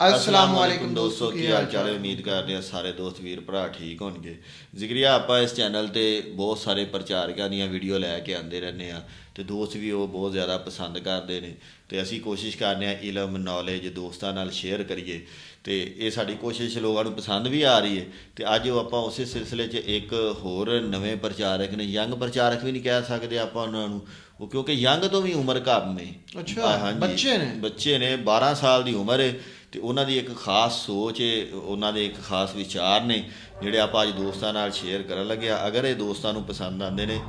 ਅਸਲਾਮ ਵਾਲੇਕੁਮ ਦੋਸਤੋ ਕੀ ਹਾਲ ਚਾਲ ਹੈ ਉਮੀਦ ਕਰਦੇ ਹਾਂ ਸਾਰੇ ਦੋਸਤ ਵੀਰ ਭਰਾ ਠੀਕ ਹੋਣਗੇ ਜ਼ਿਕਰੀਆ ਆਪਾਂ ਇਸ ਚੈਨਲ ਤੇ ਬਹੁਤ ਸਾਰੇ ਪ੍ਰਚਾਰਕਾਂ ਦੀਆਂ ਵੀਡੀਓ ਲੈ ਕੇ ਆਉਂਦੇ ਰਹਿੰਦੇ ਆ ਤੇ ਦੋਸਤ ਵੀ ਉਹ ਬਹੁਤ ਜ਼ਿਆਦਾ ਪਸੰਦ ਕਰਦੇ ਨੇ ਤੇ ਅਸੀਂ ਕੋਸ਼ਿਸ਼ ਕਰਦੇ ਹਾਂ ਇਲਮ ਨੌਲੇਜ ਦੋਸਤਾਂ ਨਾਲ ਸ਼ੇਅਰ ਕਰੀਏ ਤੇ ਇਹ ਸਾਡੀ ਕੋਸ਼ਿਸ਼ ਲੋਕਾਂ ਨੂੰ ਪਸੰਦ ਵੀ ਆ ਰਹੀ ਹੈ ਤੇ ਅੱਜ ਉਹ ਆਪਾਂ ਉਸੇ ਸਿਲਸਿਲੇ 'ਚ ਇੱਕ ਹੋਰ ਨਵੇਂ ਪ੍ਰਚਾਰਕ ਨੇ ਯੰਗ ਪ੍ਰਚਾਰਕ ਵੀ ਨਹੀਂ ਕਹਿ ਸਕਦੇ ਆਪਾਂ ਉਹਨਾਂ ਨੂੰ ਉਹ ਕਿਉਂਕਿ ਯੰਗ ਤੋਂ ਵੀ ਉਮਰ ਘੱਟ ਨੇ ਅੱਛਾ, ਆ। ਬੱਚੇ ਨੇ? ਬੱਚੇ ਨੇ 12 ਸਾਲ ਦੀ ਉਮਰ ਹੈ ਤੇ ਉਹਨਾਂ ਦੀ ਇੱਕ ਖਾਸ ਸੋਚ ਹੈ ਉਹਨਾਂ ਦੇ ਇੱਕ ਖਾਸ ਵਿਚਾਰ ਨੇ ਜਿਹੜੇ ਆਪਾਂ ਅੱਜ ਦੋਸਤਾਂ ਨਾਲ ਸ਼ੇਅਰ ਕਰਨ ਲੱਗੇ ਆ ਅਗਰ ਇਹ ਦੋਸਤਾਂ ਨੂੰ ਪਸੰਦ ਆਉਂਦੇ ਨੇ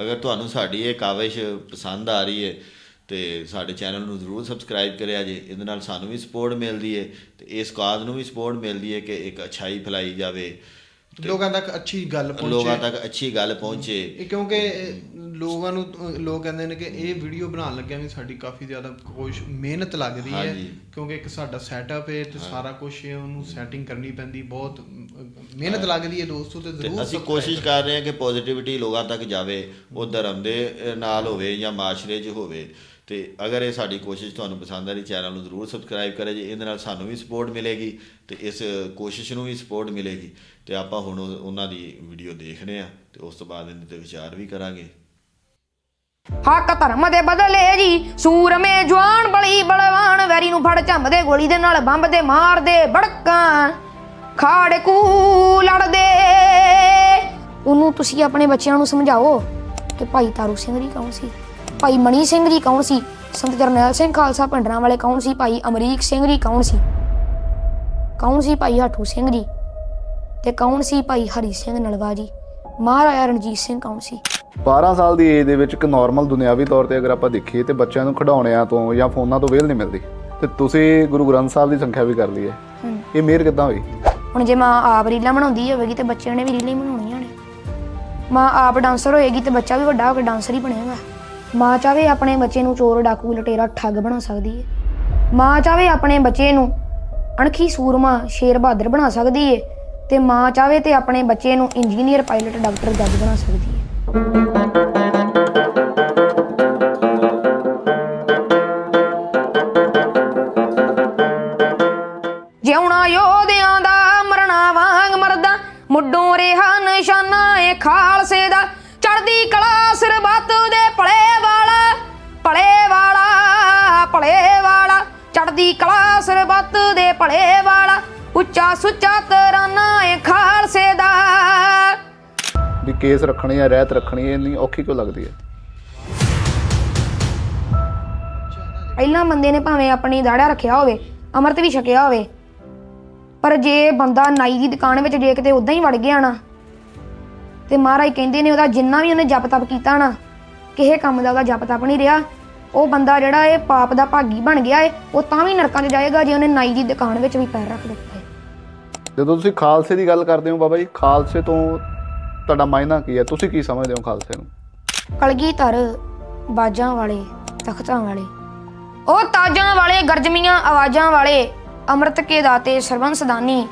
ਅਗਰ ਤੁਹਾਨੂੰ ਸਾਡੀ ਇਹ ਕਾਵਿਸ਼ ਪਸੰਦ ਆ ਰਹੀ ਹੈ ਤੇ ਸਾਡੇ ਚੈਨਲ ਨੂੰ ਜ਼ਰੂਰ ਸਬਸਕ੍ਰਾਈਬ ਕਰਿਆ ਜੇ। ਇਹਦੇ ਨਾਲ ਸਾਨੂੰ ਵੀ ਸਪੋਰਟ ਮਿਲਦੀ ਹੈ ਤੇ ਇਸ ਕਾਜ਼ ਨੂੰ ਵੀ ਸਪੋਰਟ ਮਿਲਦੀ ਹੈ ਕਿ ਇੱਕ ਅਛਾਈ ਫੈਲਾਈ ਜਾਵੇ। ਲੋਕਾਂ ਤੱਕ ਅੱਛੀ ਗੱਲ ਪਹੁੰਚੇ। ਲੋਕਾਂ ਤੱਕ ਅੱਛੀ ਗੱਲ ਪਹੁੰਚੇ। ਕਿਉਂਕਿ ਲੋਕਾਂ ਨੂੰ ਲੋਕ ਕਹਿੰਦੇ ਨੇ ਕਿ ਇਹ ਵੀਡੀਓ ਬਣਾਉਣ ਲੱਗਿਆ ਵੀ ਸਾਡੀ ਕਾਫੀ ਜ਼ਿਆਦਾ ਕੋਸ਼ ਮਿਹਨਤ ਲੱਗਦੀ ਹੈ। ਕਿਉਂਕਿ ਇੱਕ ਸਾਡਾ ਸੈਟਅਪ ਹੈ ਤੇ ਸਾਰਾ ਕੁਝ ਉਹਨੂੰ ਸੈਟਿੰਗ ਕਰਨੀ ਪੈਂਦੀ ਬਹੁਤ ਮਿਹਨਤ ਲੱਗਦੀ ਹੈ ਦੋਸਤੋ ਤੇ ਜ਼ਰੂਰ ਅਸੀਂ ਕੋਸ਼ਿਸ਼ ਕਰ ਰਹੇ ਹਾਂ ਕਿ ਪੋਜ਼ਿਟਿਵਿਟੀ ਲੋਕਾਂ ਤੱਕ ਜਾਵੇ ਉਹ ਧਰਮ ਦੇ ਨਾਲ ਹੋਵੇ ਜਾਂ ਮਾਸ਼ਰੇ 'ਚ ਹੋਵੇ। ਤੇ ਅਗਰ ਇਹ ਸਾਡੀ ਕੋਸ਼ਿਸ਼ ਤੁਹਾਨੂੰ ਪਸੰਦ ਆ ਰਹੀ ਚੈਨਲ ਨੂੰ ਜ਼ਰੂਰ ਸਬਸਕ੍ਰਾਈਬ ਕਰੇ ਜੀ ਇਹਦੇ ਨਾਲ ਸਾਨੂੰ ਵੀ ਸਪੋਰਟ ਮਿਲੇਗੀ ਤੇ ਇਸ ਕੋਸ਼ਿਸ਼ ਨੂੰ ਵੀ ਸਪੋਰਟ ਮਿਲੇਗੀ। ਤੇ ਆਪਾਂ ਹੁਣ ਉਹ- ਉਹਨਾਂ ਦੀ ਵੀਡੀਓ ਦੇਖਦੇ ਆ ਤੇ ਉਸ ਤੋਂ ਬਾਅਦ ਇਹਦੇ ਤੇ ਵਿਚਾਰ ਵੀ ਕਰਾਂਗੇ। ਹੱਕ ਧਰਮ ਦੇ ਬਦਲੇ ਜੀ, ਸੂਰਮੇ ਜਵਾਨ ਬਲੀ ਬਲਵਾਨ, ਵੈਰੀ ਨੂੰ ਫੜ ਝੰਮਦੇ, ਗੋਲੀ ਦੇ ਨਾਲ ਬੰਬ ਦੇ ਮਾਰਦੇ ਬੜਕਾਂ, ਖਾੜੇ ਕੂ ਲੜਦੇ। ਉਹਨੂੰ ਤੁਸੀਂ ਆਪਣੇ ਬੱਚਿਆਂ ਨੂੰ ਸਮਝਾਓ ਕਿ ਭਾਈ ਤਾਰੂ ਸਿੰਘ ਜੀ ਕੌਣ ਸੀ? ਭਾਈ ਮਣੀ ਸਿੰਘ ਜੀ ਕੌਣ ਸੀ? ਸੰਤ ਜਰਨੈਲ ਸਿੰਘ ਖਾਲਸਾ ਭੰਡਰਾਂ ਵਾਲੇ ਕੌਣ ਸੀ? ਭਾਈ ਅਮਰੀਕ ਸਿੰਘ ਜੀ ਕੌਣ ਸੀ? ਕੌਣ ਸੀ ਭਾਈ ਹਠੂ ਸਿੰਘ ਜੀ? ਤੇ ਕੌਣ ਸੀ ਭਾਈ ਹਰੀ ਸਿੰਘ ਨਲਵਾ ਜੀ? ਮਹਾਰਾਜਾ ਰਣਜੀਤ ਸਿੰਘ ਕੌਣ ਸੀ? 12 ਸਾਲ ਦੀ ਏਜ ਦੇ ਵਿੱਚ ਇੱਕ ਨਾਰਮਲ ਦੁਨਿਆਵੀ ਤੌਰ ਤੇ ਅਗਰ ਆਪਾਂ ਦੇਖੀਏ ਤੇ ਬੱਚਿਆਂ ਨੂੰ ਖਿਡੌਣਿਆਂ ਤੋਂ ਜਾਂ ਫੋਨਾਂ ਤੋਂ ਵੇਲ ਨਹੀਂ ਮਿਲਦੀ। ਤੇ ਤੁਸੀਂ ਗੁਰੂ ਗ੍ਰੰਥ ਸਾਹਿਬ ਦੀ ਸੰਖਿਆ ਵੀ ਕਰ ਲਈ ਹੈ। ਇਹ ਮਿਹਰ ਕਿੱਦਾਂ ਹੋਈ? ਹੁਣ ਜੇ ਮਾਂ ਆਪ ਰੀਲਾਂ ਬਣਾਉਂਦੀ ਹੋਵੇਗੀ ਤੇ ਬੱਚਿਆਂ ਨੇ ਵੀ ਰੀਲਾਂ ਹੀ ਬਣਾਉਣੀਆਂ ਨੇ। ਮਾਂ ਆਪ ਡਾਂਸਰ ਹੋਏਗੀ ਤੇ ਬੱਚਾ ਵੀ ਵੱਡਾ ਹੋ ਕੇ ਡਾਂਸਰ ਹੀ ਬਣੇਗਾ। ਮਾਂ ਚਾਵੇ ਆਪਣੇ ਬੱਚੇ ਨੂੰ ਚੋਰ ਡਾਕੂ ਲਟੇਰਾ ਠੱਗ ਬਣਾ ਸਕਦੀ ਹੈ ਮਾਂ ਚਾਵੇ ਆਪਣੇ ਬੱਚੇ ਨੂੰ ਅਣਖੀ ਸੂਰਮਾ ਸ਼ੇਰ ਬਹਾਦਰ ਬਣਾ ਸਕਦੀ ਹੈ ਤੇ ਮਾਂ ਚਾਵੇ ਤੇ ਆਪਣੇ ਬੱਚੇ ਨੂੰ ਇੰਜੀਨੀਅਰ ਪਾਇਲਟ ਡਾਕਟਰ ਜੱਜ ਬਣਾ ਸਕਦੀ ਹੈ ਜਿਉਣਾ ਯੋਧਿਆਂ ਦਾ ਮਰਨਾ ਵਾਂਗ ਮਰਦਾ, ਮੁੱਢੋਂ ਰਿਹਾ ਨਿਸ਼ਾਨਾ ਏ ਖਾਲਸੇ ਦਾ। ਚੜਦੀ ਕਲਾ ਸਰਬੱਤ ਦੇ ਭਲੇ ਵਾਲਾ ਭਲੇ ਵਾਲਾ ਭਲੇ ਵਾਲਾ। ਚੜਦੀ ਕਲਾ ਸਰਬੱਤ ਦੇ ਭਲੇ ਵਾਲਾ, ਉੱਚਾ ਸੁੱਚਾ ਤਰਾਨਾ ਏ ਕੇਸ ਰੱਖਣੀ ਹੈ ਰਹਿਤ ਰੱਖਣੀ ਹੈ ਇੰਨੀ ਔਖੀ ਕਿਉਂ ਲੱਗਦੀ ਹੈ ਪਹਿਲਾਂ ਬੰਦੇ ਨੇ ਭਾਵੇਂ ਆਪਣੀ ਦਾੜਾ ਰੱਖਿਆ ਹੋਵੇ ਅੰਮ੍ਰਿਤ ਵੀ ਛਕਿਆ ਹੋਵੇ ਪਰ ਜੇ ਬੰਦਾ ਨਾਈ ਦੀ ਦੁਕਾਨ ਵਿੱਚ ਜੇ ਕਿਤੇ ਉਦਾਂ ਹੀ ਵੜ ਗਿਆ ਨਾ ਤੇ ਮਹਾਰਾਜ ਕਹਿੰਦੇ ਨੇ ਉਹਦਾ ਜਿੰਨਾ ਵੀ ਉਹਨੇ ਜਪ ਤਪ ਕੀਤਾ ਨਾ ਕਿਸੇ ਕੰਮ ਦਾ ਉਹਦਾ ਜਪ ਤਪ ਨਹੀਂ ਰਿਹਾ। ਉਹ ਬੰਦਾ ਜਿਹੜਾ ਇਹ ਪਾਪ ਦਾ ਭਾਗੀ ਬਣ ਗਿਆ ਏ ਉਹ ਤਾਂ ਵੀ ਨਰਕਾਂ 'ਚ ਜਾਏਗਾ ਜੇ ਉਹਨੇ ਨਾਈ ਦੀ ਦੁਕਾਨ ਵਿੱਚ ਵੀ ਪੈਰ ਰੱਖ ਦਿੱਤਾ। ਏ ਜਦੋਂ ਤੁਸੀਂ ਖਾਲਸੇ ਦੀ ਗੱਲ ਕਰਦੇ ਹੋ ਬਾਬਾ ਜੀ ਖਾਲਸੇ ਤੋਂ ਤੁਹਾਡਾ ਮਾਇਨਾ ਕੀ ਹੈ? ਤੁਸੀਂ ਕੀ ਸਮਝਦੇ ਹੋ ਖਾਲਸੇ ਨੂੰ? ਕਲਗੀਧਰ ਬਾਜਾਂ ਵਾਲੇ ਤਖਤਾਂ ਵਾਲੇ। ਉਹ ਤਾਜਾਂ ਵਾਲੇ ਗਰਜਮੀਆਂ ਆਵਾਜ਼ਾਂ ਵਾਲੇ ਅੰਮ੍ਰਿਤ ਕੇ ਦਾਤੇ ਸਰਬੰਸ ਦਾਨੀ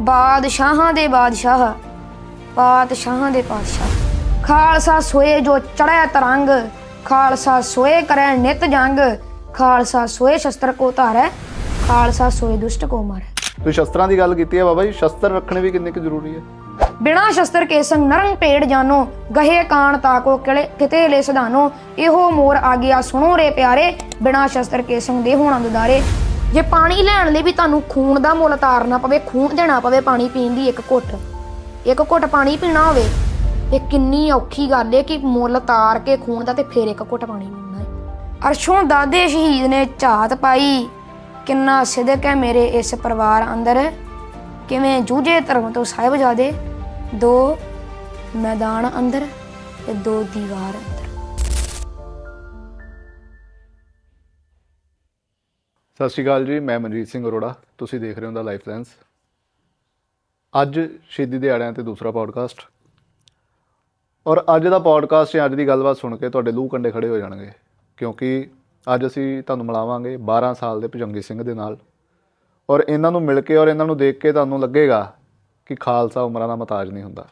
ਬਾਦਸ਼ਾਹਾਂ ਦੇ ਬਾਦਸ਼ਾਹ ਪਾਤਸ਼ਾਹਾਂ ਦੇ ਪਾਤਸ਼ਾਹ। ਖਾਲਸਾ ਸੋਏ ਜੋ ਚੜ੍ਹੈ ਤਰੰਗ ਖਾਲਸਾ ਸੋਏ ਕਰੈ ਨਿਤ ਜੰਗ ਖਾਲਸਾ ਸੋਏ ਸ਼ਸਤਰ ਕੋ ਧਾਰੈ ਖਾਲਸਾ ਸੋਏ ਦੁਸ਼ਟ ਕੋ ਮਾਰੈ। ਤੁਸੀਂ ਸ਼ਸਤਰਾਂ ਦੀ ਗੱਲ ਕੀਤੀ ਹੈ ਬਾਬਾ ਜੀ ਸ਼ਸਤਰ ਰੱਖਣੇ ਵੀ ਕਿੰਨੇ ਕੁ ਜ਼ਰੂਰੀ ਹੈ? ਬਿਨਾ ਸ਼ਸਤਰ ਕੇ ਸੰਗ ਨਰੰਗ ਪੇੜ ਜਾਨੋ, ਗਹੇ ਕਾਣ ਤਾਕੋ ਕਿਲੇ ਕਿਤੇ ਲੈ ਸਦਾਨੋ ਇਹੋ ਮੋਰ ਆ ਗਿਆ ਸੁਣੋ ਰੇ ਪਿਆਰੇ, ਬਿਨਾ ਸ਼ਸਤਰ ਕੇ ਦੇ ਹੋਣਾ ਦੁਦਾਰੇ। ਜੇ ਪਾਣੀ ਲੈਣ ਲਈ ਵੀ ਤੁਹਾਨੂੰ ਖੂਨ ਦਾ ਮੁੱਲ ਤਾਰਨਾ ਪਵੇ, ਖੂਨ ਦੇਣਾ ਪਵੇ ਪਾਣੀ ਪੀਣ ਦੀ ਇੱਕ ਘੁੱਟ। ਇੱਕ ਘੁੱਟ ਪਾਣੀ ਪੀਣਾ ਹੋਵੇ, ਇਹ ਕਿੰਨੀ ਔਖੀ ਗੱਲ ਏ ਕਿ ਮੁੱਲ ਤਾਰ ਕੇ ਖੂਨ ਦਾ ਤੇ ਫੇਰ ਇੱਕ ਘੁੱਟ ਪਾਣੀ ਪੀਣਾ ਏ। ਅਰਸ਼ੋਂ ਦਾਦੇ ਸ਼ਹੀਦ ਨੇ ਝਾਤ ਪਾਈ, ਕਿੰਨਾ ਸਿਦਕ ਹੈ ਮੇਰੇ ਇਸ ਪਰਿਵਾਰ ਅੰਦਰ। ਕਿਵੇਂ ਜੂਝੇ ਧਰਮ ਤੋਂ ਸਾਹਿਬਜ਼ਾਦੇ? ਦੋ ਮੈਦਾਨ ਅੰਦਰ ਤੇ ਦੋ ਦੀਵਾਰ ਅੰਦਰ। ਸਤਿ ਸ਼੍ਰੀ ਅਕਾਲ ਜੀ, ਮੈਂ ਮਨਜੀਤ ਸਿੰਘ ਅਰੋੜਾ। ਤੁਸੀਂ ਦੇਖ ਰਹੇ ਹੋ ਦਾ ਲਾਈਫ ਲੈਂਸ ਅੱਜ ਸ਼ਹੀਦੀ ਦਿਹਾੜਿਆਂ ਤੇ ਦੂਸਰਾ ਪੋਡਕਾਸਟ ਔਰ ਅੱਜ ਦਾ ਪੋਡਕਾਸਟ ਜਾਂ ਅੱਜ ਦੀ ਗੱਲਬਾਤ ਸੁਣ ਕੇ ਤੁਹਾਡੇ ਲੂਹ ਕੰਡੇ ਖੜੇ ਹੋ ਜਾਣਗੇ, ਕਿਉਂਕਿ ਅੱਜ ਅਸੀਂ ਤੁਹਾਨੂੰ ਮਿਲਾਵਾਂਗੇ 12 ਸਾਲ ਦੇ ਭਜੰਗੀ ਸਿੰਘ ਦੇ ਨਾਲ। ਔਰ ਇਹਨਾਂ ਨੂੰ ਮਿਲ ਕੇ ਔਰ ਇਹਨਾਂ ਨੂੰ ਦੇਖ ਕੇ ਤੁਹਾਨੂੰ ਲੱਗੇਗਾ ਕਿ ਖਾਲਸਾ ਉਮਰਾਂ ਦਾ ਮਤਾਜ ਨਹੀਂ ਹੁੰਦਾ।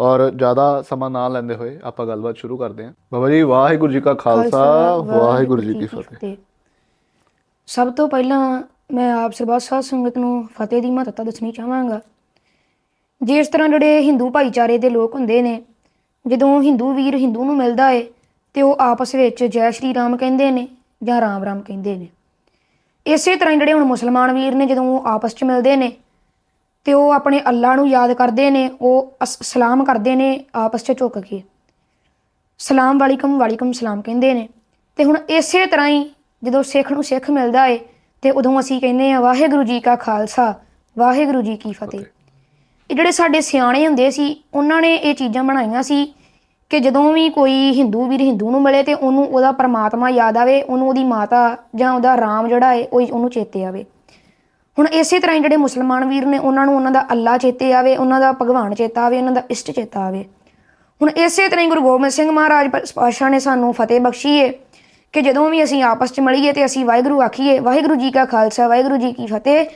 ਔਰ ਜ਼ਿਆਦਾ ਸਮਾਂ ਨਾ ਲੈਂਦੇ ਹੋਏ ਆਪਾਂ ਗੱਲਬਾਤ ਸ਼ੁਰੂ ਕਰਦੇ ਹਾਂ। ਬਾਬਾ ਜੀ ਵਾਹਿਗੁਰੂ ਜੀ ਕਾ ਖਾਲਸਾ ਵਾਹਿਗੁਰੂ ਜੀ ਕੀ ਫਤਿਹ। ਸਭ ਤੋਂ ਪਹਿਲਾਂ ਮੈਂ ਆਪ ਸਰਬੱਤ ਸਾਧ ਸੰਗਤ ਨੂੰ ਫਤਿਹ ਦੀ ਮਹੱਤਤਾ ਦੱਸਣੀ ਚਾਹਾਂਗਾ। ਜਿਸ ਤਰ੍ਹਾਂ ਜਿਹੜੇ ਹਿੰਦੂ ਭਾਈਚਾਰੇ ਦੇ ਲੋਕ ਹੁੰਦੇ ਨੇ ਜਦੋਂ ਹਿੰਦੂ ਵੀਰ ਹਿੰਦੂ ਨੂੰ ਮਿਲਦਾ ਏ ਤੇ ਉਹ ਆਪਸ ਵਿੱਚ ਜੈ ਸ਼੍ਰੀ ਰਾਮ ਕਹਿੰਦੇ ਨੇ ਜਾਂ ਰਾਮ ਰਾਮ ਕਹਿੰਦੇ ਨੇ। ਇਸੇ ਤਰ੍ਹਾਂ ਜਿਹੜੇ ਹੁਣ ਮੁਸਲਮਾਨ ਵੀਰ ਨੇ ਜਦੋਂ ਉਹ ਆਪਸ 'ਚ ਮਿਲਦੇ ਨੇ ਤੇ ਉਹ ਆਪਣੇ ਅੱਲਾ ਨੂੰ ਯਾਦ ਕਰਦੇ ਨੇ, ਉਹ ਅਸ- ਸਲਾਮ ਕਰਦੇ ਨੇ ਆਪਸ 'ਚ ਝੁੱਕ ਕੇ। ਸਲਾਮ ਵਾਲੀਕਮ ਵਾਲੀਕਮ ਸਲਾਮ ਕਹਿੰਦੇ ਨੇ। ਤੇ ਹੁਣ ਇਸੇ ਤਰ੍ਹਾਂ ਹੀ ਜਦੋਂ ਸਿੱਖ ਨੂੰ ਸਿੱਖ ਮਿਲਦਾ ਏ, ਤੇ ਉਦੋਂ ਅਸੀਂ ਕਹਿੰਦੇ ਆ ਵਾਹਿਗੁਰੂ ਜੀ ਕਾ ਖਾਲਸਾ, ਵਾਹਿਗੁਰੂ ਜੀ ਕੀ ਫਤਿਹ। ਇਹ ਜਿਹੜੇ ਸਾਡੇ ਸਿਆਣੇ ਹੁੰਦੇ ਸੀ, ਉਹਨਾਂ ਨੇ ਇਹ ਚੀਜ਼ਾਂ ਬਣਾਈਆਂ ਸੀ ਕਿ ਜਦੋਂ ਵੀ ਕੋਈ ਹਿੰਦੂ ਵੀਰ ਹਿੰਦੂ ਨੂੰ ਮਿਲੇ ਤੇ ਉਹਨੂੰ ਉਹਦਾ ਪਰਮਾਤਮਾ ਯਾਦ ਆਵੇ, ਉਹਨੂੰ ਉਹਦੀ ਮਾਤਾ ਜਾਂ ਉਹਦਾ ਰਾਮ ਜਿਹੜਾ ਏ, ਉਹ ਉਹਨੂੰ ਚੇਤੇ ਆਵੇ। ਹੁਣ ਇਸੇ ਤਰ੍ਹਾਂ ਹੀ ਜਿਹੜੇ ਮੁਸਲਮਾਨ ਵੀਰ ਨੇ, ਉਹਨਾਂ ਨੂੰ ਉਹਨਾਂ ਦਾ ਅੱਲਾ ਚੇਤੇ ਆਵੇ, ਉਹਨਾਂ ਦਾ ਭਗਵਾਨ ਚੇਤਾ ਆਵੇ, ਉਹਨਾਂ ਦਾ ਇਸ਼ਟ ਚੇਤਾ ਆਵੇ। ਹੁਣ ਇਸੇ ਤਰ੍ਹਾਂ ਹੀ ਗੁਰੂ ਗੋਬਿੰਦ ਸਿੰਘ ਮਹਾਰਾਜ ਪ- ਪਾਤਸ਼ਾਹ ਨੇ ਸਾਨੂੰ ਫਤਿਹ ਬਖਸ਼ੀ ਏ ਕਿ ਜਦੋਂ ਵੀ ਅਸੀਂ ਆਪਸ 'ਚ ਮਿਲੀਏ ਤੇ ਅਸੀਂ ਵਾਹਿਗੁਰੂ ਆਖੀਏ, ਵਾਹਿਗੁਰੂ ਜੀ ਕਾ ਖਾਲਸਾ, ਵਾਹਿਗੁਰੂ ਜੀ ਕੀ ਫਤਿਹ।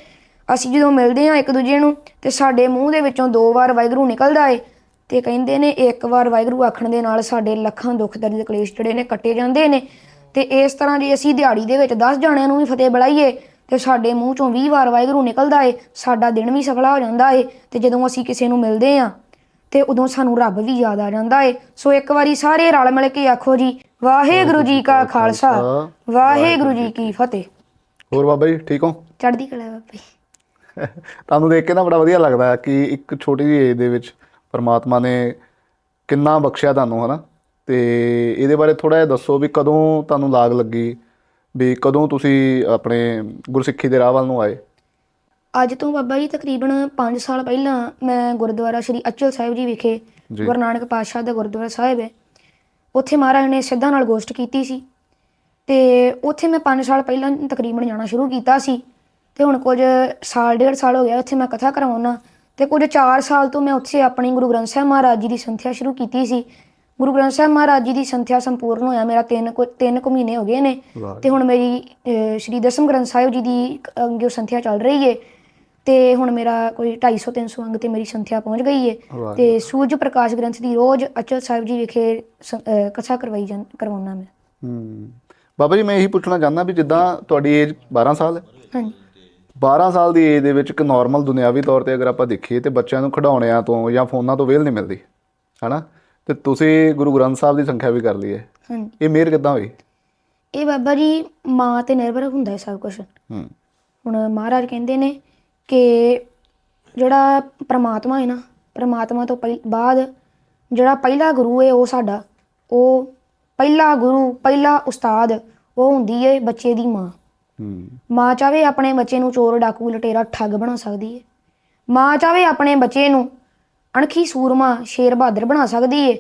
ਅਸੀਂ ਜਦੋਂ ਮਿਲਦੇ ਹਾਂ ਇੱਕ ਦੂਜੇ ਨੂੰ ਤੇ ਸਾਡੇ ਮੂੰਹ ਦੇ ਵਿੱਚੋਂ ਦੋ ਵਾਰ ਵਾਹਿਗੁਰੂ ਨਿਕਲਦਾ ਏ ਤੇ ਕਹਿੰਦੇ ਨੇ ਇੱਕ ਵਾਰ ਵਾਹਿਗੁਰੂ ਆਖਣ ਦੇ ਨਾਲ ਸਾਡੇ ਲੱਖਾਂ ਦੁੱਖ ਦਰਦ ਕਲੇਸ਼ ਜਿਹੜੇ ਨੇ ਕੱਟੇ ਜਾਂਦੇ ਨੇ। ਤੇ ਇਸ ਤਰ੍ਹਾਂ ਜੇ ਅਸੀਂ ਦਿਹਾੜੀ ਦੇ ਵਿੱਚ 10 ਜਾਣਿਆਂ ਨੂੰ ਵੀ ਫਤਿਹ ਬੁਲਾਈਏ ਤੇ ਸਾਡੇ ਮੂੰਹ ਚੋਂ 20 ਵਾਰ ਵਾਹਿਗੁਰੂ ਨਿਕਲਦਾ ਏ ਸਾਡਾ ਦਿਨ ਵੀ ਸਫਲਾ ਹੋ ਜਾਂਦਾ ਏ ਤੇ ਜਦੋਂ ਅਸੀਂ ਕਿਸੇ ਨੂੰ ਮਿਲਦੇ ਆਂ ਤੇ ਉਦੋਂ ਸਾਨੂੰ ਰੱਬ ਵੀ ਯਾਦ ਆ ਜਾਂਦਾ ਏ। ਸੋ ਇੱਕ ਵਾਰੀ ਸਾਰੇ ਰਲ ਮਿਲ ਕੇ ਆਖੋ ਜੀ ਵਾਹਿਗੁਰੂ ਜੀ ਕਾ ਖਾਲਸਾ ਵਾਹਿਗੁਰੂ ਜੀ ਕੀ ਫਤਿਹ। ਹੋਰ ਬਾਬਾ ਜੀ ਠੀਕ ਹੋ? ਚੜ੍ਹਦੀ ਕਲਾ ਬਾਬਾ ਜੀ। ਤੁਹਾਨੂੰ ਦੇਖ ਕੇ ਨਾ ਬੜਾ ਵਧੀਆ ਲੱਗਦਾ ਕਿ ਇੱਕ ਛੋਟੀ ਜਿਹੀ ਏਜ ਦੇ ਵਿੱਚ ਪਰਮਾਤਮਾ ਨੇ ਕਿੰਨਾ ਬਖਸ਼ਿਆ ਤੁਹਾਨੂੰ ਹਨਾ? ਤੇ ਇਹਦੇ ਬਾਰੇ ਥੋੜਾ ਜਿਹਾ ਦੱਸੋ ਵੀ ਕਦੋਂ ਤੁਹਾਨੂੰ ਲਾਗ ਲੱਗੀ ਵੀ ਕਦੋਂ ਤੁਸੀਂ ਆਪਣੇ ਗੁਰਸਿੱਖੀ ਦੇ ਰਾਹ ਵੱਲ ਨੂੰ ਆਏ? ਅੱਜ ਤੋਂ ਬਾਬਾ ਜੀ ਤਕਰੀਬਨ 5 ਸਾਲ ਪਹਿਲਾਂ ਮੈਂ ਗੁਰਦੁਆਰਾ ਸ਼੍ਰੀ ਅਚਲ ਸਾਹਿਬ ਜੀ ਵਿਖੇ। ਗੁਰੂ ਨਾਨਕ ਪਾਤਸ਼ਾਹ ਦਾ ਗੁਰਦੁਆਰਾ ਸਾਹਿਬ ਹੈ। ਉੱਥੇ ਮਹਾਰਾਜ ਨੇ ਸਿੱਧਾਂ ਨਾਲ ਗੋਸ਼ਟ ਕੀਤੀ ਸੀ ਤੇ ਉੱਥੇ ਮੈਂ 5 ਸਾਲ ਪਹਿਲਾਂ ਤਕਰੀਬਨ ਜਾਣਾ ਸ਼ੁਰੂ ਕੀਤਾ ਸੀ ਤੇ ਹੁਣ ਕੁਝ ਸਾਲ ਡੇਢ ਸਾਲ ਹੋ ਗਿਆ ਉੱਥੇ ਮੈਂ ਕਥਾ ਕਰਵਾਉਣਾ ਤੇ ਕੁਝ 4 ਸਾਲ ਤੋਂ ਮੈਂ ਉੱਥੇ ਆਪਣੀ ਗੁਰੂ ਗ੍ਰੰਥ ਸਾਹਿਬ ਮਹਾਰਾਜ ਜੀ ਦੀ ਸੰਥਿਆ ਸ਼ੁਰੂ ਕੀਤੀ ਸੀ। ਗੁਰੂ ਗ੍ਰੰਥ ਸਾਹਿਬ ਮਹਾਰਾਜ ਜੀ ਦੀ ਸੰਥਿਆ ਸੰਪੂਰਨ ਹੋਇਆ ਮੇਰਾ 3 ਤਿੰਨ ਕੁ ਮਹੀਨੇ ਹੋ ਗਏ ਨੇ। ਵਾਹ। ਤੇ ਹੁਣ ਮੇਰੀ ਅਹ, ਸ਼੍ਰੀ ਦਸਮ ਗ੍ਰੰਥ ਸਾਹਿਬ ਜੀ ਦੀ ਅੰਗਿਓ ਸੰਥਿਆ ਚੱਲ ਰਹੀ ਏ ਤੇ ਹੁਣ ਮੇਰਾ ਕੋਈ 250 300 ਅੰਗ ਤੇ ਮੇਰੀ ਸੰਥਿਆ ਪਹੁੰਚ ਗਈ ਏ। ਵਾਹ। ਤੇ ਸੂਰਜ ਪ੍ਰਕਾਸ਼ ਗ੍ਰੰਥ ਦੀ ਰੋਜ਼ ਅਚਲ ਸਾਹਿਬ ਜੀ ਵਿਖੇ ਸ- ਅਹ, ਕਥਾ ਕਰਵਾਈ ਜਾਂ ਕਰਵਾਉਣਾ ਮੈਂ। ਹੂੰ। ਬਾਬਾ ਜੀ ਮੈਂ ਇਹੀ ਪੁੱਛਣਾ ਚਾਹੁੰਦਾ ਵੀ ਜਿੱਦਾਂ ਤੁਹਾਡੀ ਏਜ 12 ਸਾਲ ਹੈ ਹਾਂਜੀ। 12 ਸਾਲ ਦੀ ਏਜ ਦੇ ਵਿੱਚ ਇੱਕ ਨਾਰਮਲ ਦੁਨਿਆਵੀ ਤੌਰ ਤੇ ਅਗਰ ਆਪਾਂ ਦੇਖੀਏ ਤੇ ਬੱਚਿਆਂ ਨੂੰ ਖਿਡੌਣਿਆਂ ਤੋਂ ਜਾਂ ਫੋਨਾਂ ਤੋਂ ਵੇਲ ਨਹੀਂ ਮਿਲਦੀ ਹਨਾ? ਤੇ ਤੁਸੀਂ ਗੁਰੂ ਗ੍ਰੰਥ ਸਾਹਿਬ ਦੀ ਸੰਖਿਆ ਵੀ ਕਰ ਲਈ ਹੈ। ਹਾਂਜੀ। ਇਹ ਮਿਹਰ ਕਿੱਦਾਂ ਹੋਈ? ਇਹ ਬਾਬਾ ਜੀ ਮਾਂ ਤੇ ਨਿਰਭਰ ਹੁੰਦਾ ਹੈ ਸਭ ਕੁਝ ਹੂੰ। ਹੁਣ ਮਹਾਰਾਜ ਕਹਿੰਦੇ ਨੇ ਕਿ ਜਿਹੜਾ ਪ੍ਰਮਾਤਮਾ ਹੈ ਨਾ ਪ੍ਰਮਾਤਮਾ ਤੋਂ ਪਹਿ- ਬਾਅਦ ਜਿਹੜਾ ਪਹਿਲਾ ਗੁਰੂ ਹੈ ਉਹ ਸਾਡਾ ਉਹ ਪਹਿਲਾ ਗੁਰੂ ਪਹਿਲਾ ਉਸਤਾਦ ਉਹ ਹੁੰਦੀ ਹੈ ਬੱਚੇ ਦੀ ਮਾਂ। ਹੂੰ। ਮਾਂ ਚਾਵੇ ਆਪਣੇ ਬੱਚੇ ਨੂੰ ਚੋਰ ਡਾਕੂ ਲਟੇਰਾ ਠੱਗ ਬਣਾ ਸਕਦੀ ਹੈ। ਮਾਂ ਚਾਵੇ ਆਪਣੇ ਬੱਚੇ ਨੂੰ ਅਣਖੀ ਸੂਰਮਾ ਸ਼ੇਰ ਬਹਾਦਰ ਬਣਾ ਸਕਦੀ ਹੈ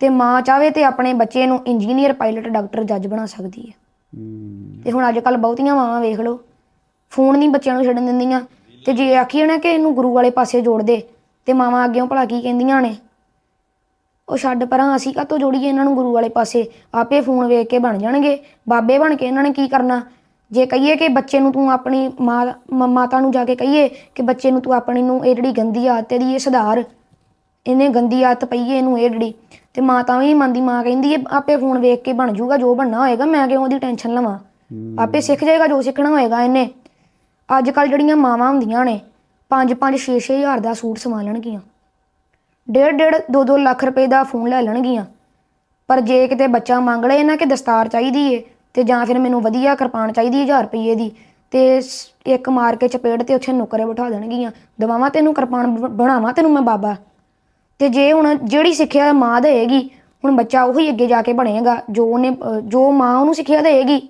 ਤੇ ਮਾਂ ਚਾਵੇ ਤੇ ਆਪਣੇ ਬੱਚੇ ਨੂੰ ਇੰਜੀਨੀਅਰ ਪਾਇਲਟ ਡਾਕਟਰ ਜੱਜ ਬਣਾ ਸਕਦੀ ਹੂੰ। ਤੇ ਹੁਣ ਅੱਜ ਕੱਲ ਬਹੁਤੀਆਂ ਮਾਵਾਂ ਵੇਖ ਲਓ ਫੋਨ ਨਹੀਂ ਬੱਚਿਆਂ ਨੂੰ ਛੱਡਣ ਦਿੰਦੀਆਂ। ਤੇ ਜੇ ਆਖੀਏ ਨਾ ਕਿ ਇਹਨੂੰ ਗੁਰੂ ਵਾਲੇ ਪਾਸੇ ਜੋੜ ਦੇ ਤੇ ਮਾਵਾਂ ਅੱਗੇੋਂ ਭਲਾ ਕੀ ਕਹਿੰਦੀਆਂ ਨੇ? ਉਹ ਛੱਡ ਪਰਾਂ ਅਸੀਂ ਕਾਹਤੋਂ ਜੋੜੀਏ ਇਹਨਾਂ ਨੂੰ ਗੁਰੂ ਵਾਲੇ ਪਾਸੇ? ਆਪੇ ਫੋਨ ਵੇਖ ਕੇ ਬਣ ਜਾਣਗੇ। ਬਾਬੇ ਬਣ ਕੇ ਇਹਨਾਂ ਨੇ ਕੀ ਕਰਨਾ? ਜੇ ਕਹੀਏ ਕਿ ਬੱਚੇ ਨੂੰ ਤੂੰ ਆਪਣੀ ਮ- ਮਾਤਾ ਨੂੰ ਜਾ ਕੇ ਕਹੀਏ ਕਿ ਬੱਚੇ ਨੂੰ ਤੂੰ ਆਪਣੀ ਨੂੰ ਇਹ ਜਿਹੜੀ ਗੰਦੀ ਆਦਤ ਇਹਦੀ ਇਹ ਸੁਧਾਰ। ਇਹਨੇ ਗੰਦੀ ਆਦਤ ਪਈ ਹੈ ਇਹਨੂੰ ਇਹ ਜਿਹੜੀ। ਤੇ ਮਾਂ ਤਾਂ ਵੀ ਮੰਨਦੀ ਮਾਂ ਕਹਿੰਦੀ ਹੈ ਆਪੇ ਫੋਨ ਵੇਖ ਕੇ ਬਣ ਜਾਊਗਾ ਜੋ ਬਣਨਾ ਹੋਏਗਾ ਮੈਂ ਕਿਉਂ ਉਹਦੀ ਟੈਨਸ਼ਨ ਲਵਾਂ? ਆਪੇ ਸਿੱਖ ਜਾਏਗਾ ਜੋ ਸਿੱਖਣਾ ਹੋਏਗਾ ਇਹਨੇ। ਅੱਜ ਕੱਲ ਜਿਹੜੀਆਂ ਮਾਵਾਂ ਹੁੰਦੀਆਂ ਨੇ 5-5 6-6 ਹਜ਼ਾਰ ਦਾ ਸੂਟ ਸਵਾ ਲੈਣਗੀਆਂ ਡੇਢ ਡੇਢ 2-2 ਲੱਖ ਰੁਪਏ ਦਾ ਫੋਨ ਲੈ ਲੈਣਗੀਆਂ। ਪਰ ਜੇ ਕਿਤੇ ਬੱਚਾ ਮੰਗ ਲਏ ਨਾ ਕਿ ਦਸਤਾਰ ਚਾਹੀਦੀ ਏ ਤੇ ਜਾਂ ਫਿਰ ਮੈਨੂੰ ਵਧੀਆ ਕਿਰਪਾਨ ਚਾਹੀਦੀ 1000 ਰੁਪਏ ਦੀ ਤੇ ਇੱਕ ਮਾਰ ਕੇ ਚਪੇੜ ਤੇ ਉੱਥੇ ਨੁਕਰੇ ਬਿਠਾ ਦੇਣਗੀਆਂ। ਦਵਾਵਾਂ ਤੈਨੂੰ ਕਿਰਪਾਨ ਬਣਾਵਾਂ ਤੈਨੂੰ ਮੈਂ ਬਾਬਾ। ਤੇ ਜੇ ਹੁਣ ਜਿਹੜੀ ਸਿੱਖਿਆ ਮਾਂ ਦੇਏਗੀ ਹੁਣ ਬੱਚਾ ਉਹੀ ਅੱਗੇ ਜਾ ਕੇ ਬਣੇਗਾ ਜੋ ਉਹਨੇ ਜੋ ਮਾਂ ਉਹਨੂੰ ਸਿੱਖਿਆ ਦੇਏਗੀ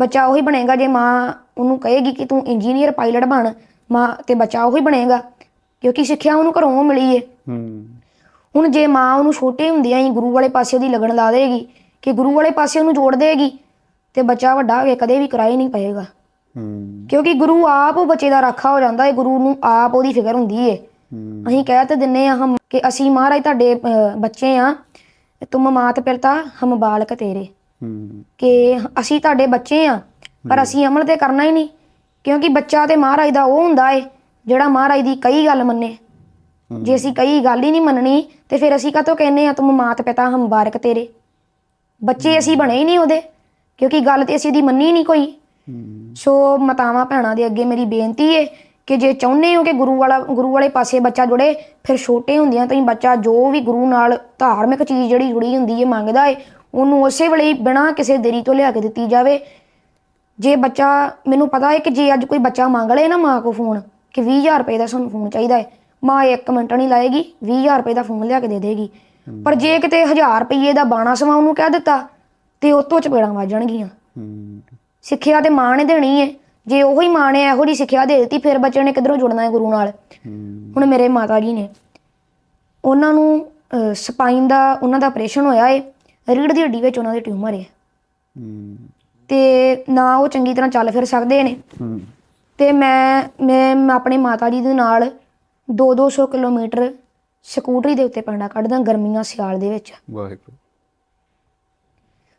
ਬੱਚਾ ਉਹੀ ਬਣੇਗਾ ਜੇ ਮਾਂ ਉਹਨੂੰ ਕਹੇਗੀ ਕਿ ਤੂੰ ਇੰਜੀਨੀਅਰ ਪਾਇਲਟ ਬਣ ਮਾਂ ਤੇ ਬੱਚਾ ਉਹੀ ਬਣੇਗਾ ਕਿਉਂਕਿ ਸਿੱਖਿਆ ਉਹਨੂੰ ਘਰੋਂ ਮਿਲੀ ਏ। ਹੂੰ। ਹੁਣ ਜੇ ਮਾਂ ਉਹਨੂੰ ਛੋਟੇ ਹੁੰਦਿਆਂ ਹੀ ਗੁਰੂ ਵਾਲੇ ਪਾਸੇ ਉਹਦੀ ਲਗਨ ਲਾ ਦੇਗੀ ਕਿ ਗੁਰੂ ਵਾਲੇ ਪਾਸੇ ਉਹਨੂੰ ਜੋੜ ਦੇਗੀ ਤੇ ਬੱਚਾ ਵੱਡਾ ਹੋ ਕੇ ਕਦੇ ਵੀ ਕਿਰਾਏ ਨਹੀਂ ਪਏਗਾ। ਹੂੰ। ਕਿਉਂਕਿ ਗੁਰੂ ਆਪ ਬੱਚੇ ਦਾ ਰਾਖਾ ਹੋ ਜਾਂਦਾ ਹੈ ਗੁਰੂ ਨੂੰ ਆਪ ਉਹਦੀ ਫਿਕਰ ਹੁੰਦੀ ਏ। ਅਸੀਂ ਕਹਿ ਤੇ ਦਿੰਨੇ ਆ ਹਮ ਕਿ ਅਸੀਂ ਮਹਾਰਾਜ ਤੁਹਾਡੇ ਅਹ, ਬੱਚੇ ਆ ਤੁਮ ਮਾਤ ਪਿਤਾ ਹਮ ਬਾਲਕ ਤੇਰੇ। ਹੂੰ। ਕਿ ਅਸੀਂ ਤੁਹਾਡੇ ਬੱਚੇ ਆ ਪਰ ਅਸੀਂ ਅਮਲ ਤੇ ਕਰਨਾ ਹੀ ਨਹੀਂ। ਕਿਉਂਕਿ ਬੱਚਾ ਤੇ ਮਹਾਰਾਜ ਦਾ ਉਹ ਹੁੰਦਾ ਏ ਜਿਹੜਾ ਮਹਾਰਾਜ ਦੀ ਕਈ ਗੱਲ ਮੰਨੇ। ਜੇ ਅਸੀਂ ਕਈ ਗੱਲ ਹੀ ਨਹੀਂ ਮੰਨਣੀ ਤੇ ਫਿਰ ਅਸੀਂ ਕਾਹਤੋਂ ਕਹਿੰਨੇ ਆ ਤੁਮ ਮਾਤ ਪਿਤਾ ਹਮ ਬਾਲਕ ਤੇਰੇ। ਬੱਚੇ ਅਸੀਂ ਬਣੇ ਹੀ ਨਹੀਂ ਉਹਦੇ। ਕਿਉਂਕਿ ਗੱਲ ਤੇ ਅਸੀਂ ਉਹਦੀ ਮੰਨੀ ਨਹੀਂ ਕੋਈ। ਸੋ ਮਾਤਾਵਾਂ ਭੈਣਾਂ ਦੇ ਅੱਗੇ ਮੇਰੀ ਬੇਨਤੀ ਏ ਕਿ ਜੇ ਚਾਹੁੰਦੇ ਹੋ ਕਿ ਗੁਰੂ ਵਾਲਾ ਗੁਰੂ ਵਾਲੇ ਪਾਸੇ ਬੱਚਾ ਜੁੜੇ ਫਿਰ ਛੋਟੇ ਹੁੰਦਿਆਂ ਤੋਂ ਹੀ ਬੱਚਾ ਜੋ ਵੀ ਗੁਰੂ ਨਾਲ ਧਾਰਮਿਕ ਚੀਜ਼ ਜਿਹੜੀ ਜੁੜੀ ਹੁੰਦੀ ਏ ਮੰਗਦਾ ਏ ਉਹਨੂੰ ਉਸੇ ਵੇਲੇ ਹੀ ਬਿਨਾਂ ਕਿਸੇ ਦੇਰੀ ਤੋਂ ਲਿਆ ਕੇ ਦਿੱਤੀ ਜਾਵੇ। ਜੇ ਬੱਚਾ ਮੈਨੂੰ ਪਤਾ ਹੈ ਕਿ ਜੇ ਅੱਜ ਕੋਈ ਬੱਚਾ ਮੰਗ ਲਏ ਨਾ ਮਾਂ ਕੋ ਫੋਨ ਕਿ 20000 ਰੁਪਏ ਦਾ ਸਾਨੂੰ ਫੋਨ ਚਾਹੀਦਾ ਹੈ ਮਾਂ 1 ਮਿੰਟ ਨਹੀਂ ਲਾਏਗੀ 20000 ਰੁਪਏ ਦਾ ਫੋਨ ਲਿਆ ਕੇ ਦੇ ਦੇਗੀ। ਪਰ ਜੇ ਕਿਤੇ 1000 ਰੁਪਏ ਦਾ ਬਾਣਾ ਸਮਾਂ ਉਹਨੂੰ ਕਹਿ ਦਿੱਤਾ ਤੇ ਉਹ ਤੋਂ ਚਪੇੜਾਂ ਵੱਜਣਗੀਆਂ ਹੂੰ। ਸਿੱਖਿਆ ਤੇ ਮਾਂ ਨੇ ਦੇਣੀ ਹੈ। ਜੇ ਉਹੀ ਮਾਂ ਨੇ ਇਹੋ ਜਿਹੀ ਸਿੱਖਿਆ ਦੇ ਦਿੱਤੀ ਫਿਰ ਬੱਚੇ ਨੇ ਕਿੱਧਰੋਂ ਜੁੜਨਾ ਹੈ ਗੁਰੂ ਨਾਲ? ਹੁਣ ਮੇਰੇ ਮਾਤਾ ਜੀ ਨੇ। ਉਹਨਾਂ ਨੂੰ ਸਪਾਈਨ ਦਾ ਉਹਨਾਂ ਦਾ ਆਪਰੇਸ਼ਨ ਹੋਇਆ ਏ। ਰੀੜ ਦੀ ਹੱਡੀ ਵਿੱਚ ਉਹਨਾਂ ਦੇ ਟਿਊਮਰ ਹੈ ਹੂੰ। ਤੇ ਨਾ ਉਹ ਚੰਗੀ ਤਰ੍ਹਾਂ ਚੱਲ ਫਿਰ ਸਕਦੇ ਨੇ। ਤੇ ਮੈਂ ਮੈਂ ਮੈਂ ਆਪਣੇ ਮਾਤਾ ਜੀ ਦੇ ਨਾਲ 2-200 ਕਿਲੋਮੀਟਰ ਸਕੂਟਰੀ ਦੇ ਉੱਤੇ ਪੈਂਡਾ ਕੱਢਦਾ ਗਰਮੀਆਂ ਸਿਆਲ ਦੇ ਵਿੱਚ। ਵਾਹਿਗੁਰੂ।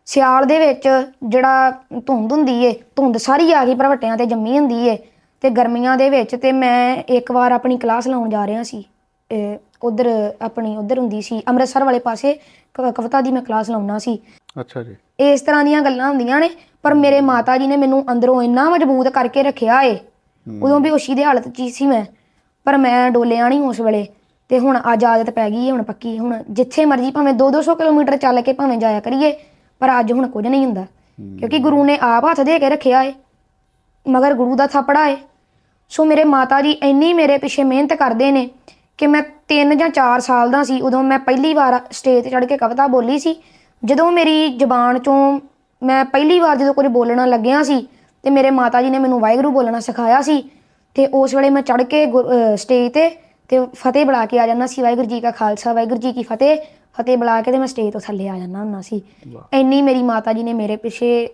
ਸਿਆਲ ਦੇ ਵਿੱਚ ਜਿਹੜਾ ਧੁੰਦ ਹੁੰਦੀ ਏ ਧੁੰਦ ਸਾਰੀ ਆ ਗਈ ਭਰਵਟਿਆਂ ਤੇ ਜੰਮੀ ਹੁੰਦੀ ਏ ਤੇ ਗਰਮੀਆਂ ਦੇ ਵਿੱਚ ਤੇ ਮੈਂ ਇੱਕ ਵਾਰ ਆਪਣੀ ਕਲਾਸ ਲਾਉਣ ਜਾ ਰਿਹਾ ਸੀ ਉਧਰ ਆਪਣੀ ਉਧਰ ਹੁੰਦੀ ਸੀ ਅੰਮ੍ਰਿਤਸਰ ਵਾਲੇ ਪਾਸੇ ਕਵਿਤਾ ਦੀ ਮੈਂ ਕਲਾਸ ਲਾਉਣਾ ਸੀ। ਅੱਛਾ ਜੀ। ਇਸ ਤਰ੍ਹਾਂ ਦੀਆਂ ਗੱਲਾਂ ਹੁੰਦੀਆਂ ਨੇ ਪਰ ਮੇਰੇ ਮਾਤਾ ਜੀ ਨੇ ਮੈਨੂੰ ਅੰਦਰੋਂ ਇੰਨਾ ਮਜ਼ਬੂਤ ਕਰਕੇ ਰੱਖਿਆ ਏ ਉਦੋਂ ਵੀ ਹੋਸ਼ੀ ਦੀ ਹਾਲਤ 'ਚ ਸੀ ਮੈਂ ਪਰ ਮੈਂ ਡੋਲਿਆ ਨਹੀਂ ਉਸ ਵੇਲੇ ਤੇ ਹੁਣ ਅੱਜ ਆਦਤ ਪੈ ਗਈ ਹੈ ਹੁਣ ਪੱਕੀ ਹੁਣ ਜਿੱਥੇ ਮਰਜ਼ੀ ਭਾਵੇਂ 2-200 ਕਿਲੋਮੀਟਰ ਚੱਲ ਕੇ ਭਾਵੇਂ ਜਾਇਆ ਕਰੀਏ ਪਰ ਅੱਜ ਹੁਣ ਕੁਝ ਨਹੀਂ ਹੁੰਦਾ। ਕਿਉਂਕਿ ਗੁਰੂ ਨੇ ਆਪ ਹੱਥ ਦੇ ਕੇ ਰੱਖਿਆ ਏ ਮਗਰ ਗੁਰੂ ਦਾ ਥਾਪੜਾ ਏ। ਸੋ ਮੇਰੇ ਮਾਤਾ ਜੀ ਇੰਨੀ ਮੇਰੇ ਪਿੱਛੇ ਮਿਹਨਤ ਕਰਦੇ ਨੇ ਕਿ ਮੈਂ 3 ਜਾਂ 4 ਸਾਲ ਦਾ ਸੀ ਉਦੋਂ ਮੈਂ ਪਹਿਲੀ ਵਾਰ ਸਟੇਜ ਤੇ ਚੜ੍ਹ ਕੇ ਕਵਿਤਾ ਬੋਲੀ ਸੀ। ਜਦੋਂ ਮੇਰੀ ਜ਼ੁਬਾਨ ਚੋਂ ਮੈਂ ਪਹਿਲੀ ਵਾਰ ਜਦੋਂ ਕੁਝ ਬੋਲਣਾ ਲੱਗਿਆ ਸੀ ਤੇ ਮੇਰੇ ਮਾਤਾ ਜੀ ਨੇ ਮੈਨੂੰ ਵਾਹਿਗੁਰੂ ਬੋਲਣਾ ਸਿਖਾਇਆ ਸੀ ਤੇ ਉਸ ਵੇਲੇ ਮੈਂ ਚੜ੍ਹ ਕੇ ਸਟੇਜ ਤੇ ਤੇ ਫਤਿਹ ਬੁਲਾ ਕੇ ਆ ਜਾਂਦਾ ਸੀ ਵਾਹਿਗੁਰੂ ਜੀ ਕਾ ਖਾਲਸਾ ਵਾਹਿਗੁਰੂ ਜੀ ਕੀ ਫਤਿਹ। ਫਤਿਹ ਬੁਲਾ ਕੇ ਤੇ ਮੈਂ ਸਟੇਜ ਤੋਂ ਥੱਲੇ ਆ ਜਾਂਦਾ ਹੁੰਦਾ ਸੀ। ਇੰਨੀ ਮੇਰੀ ਮਾਤਾ ਜੀ ਨੇ ਮੇਰੇ ਪਿੱਛੇ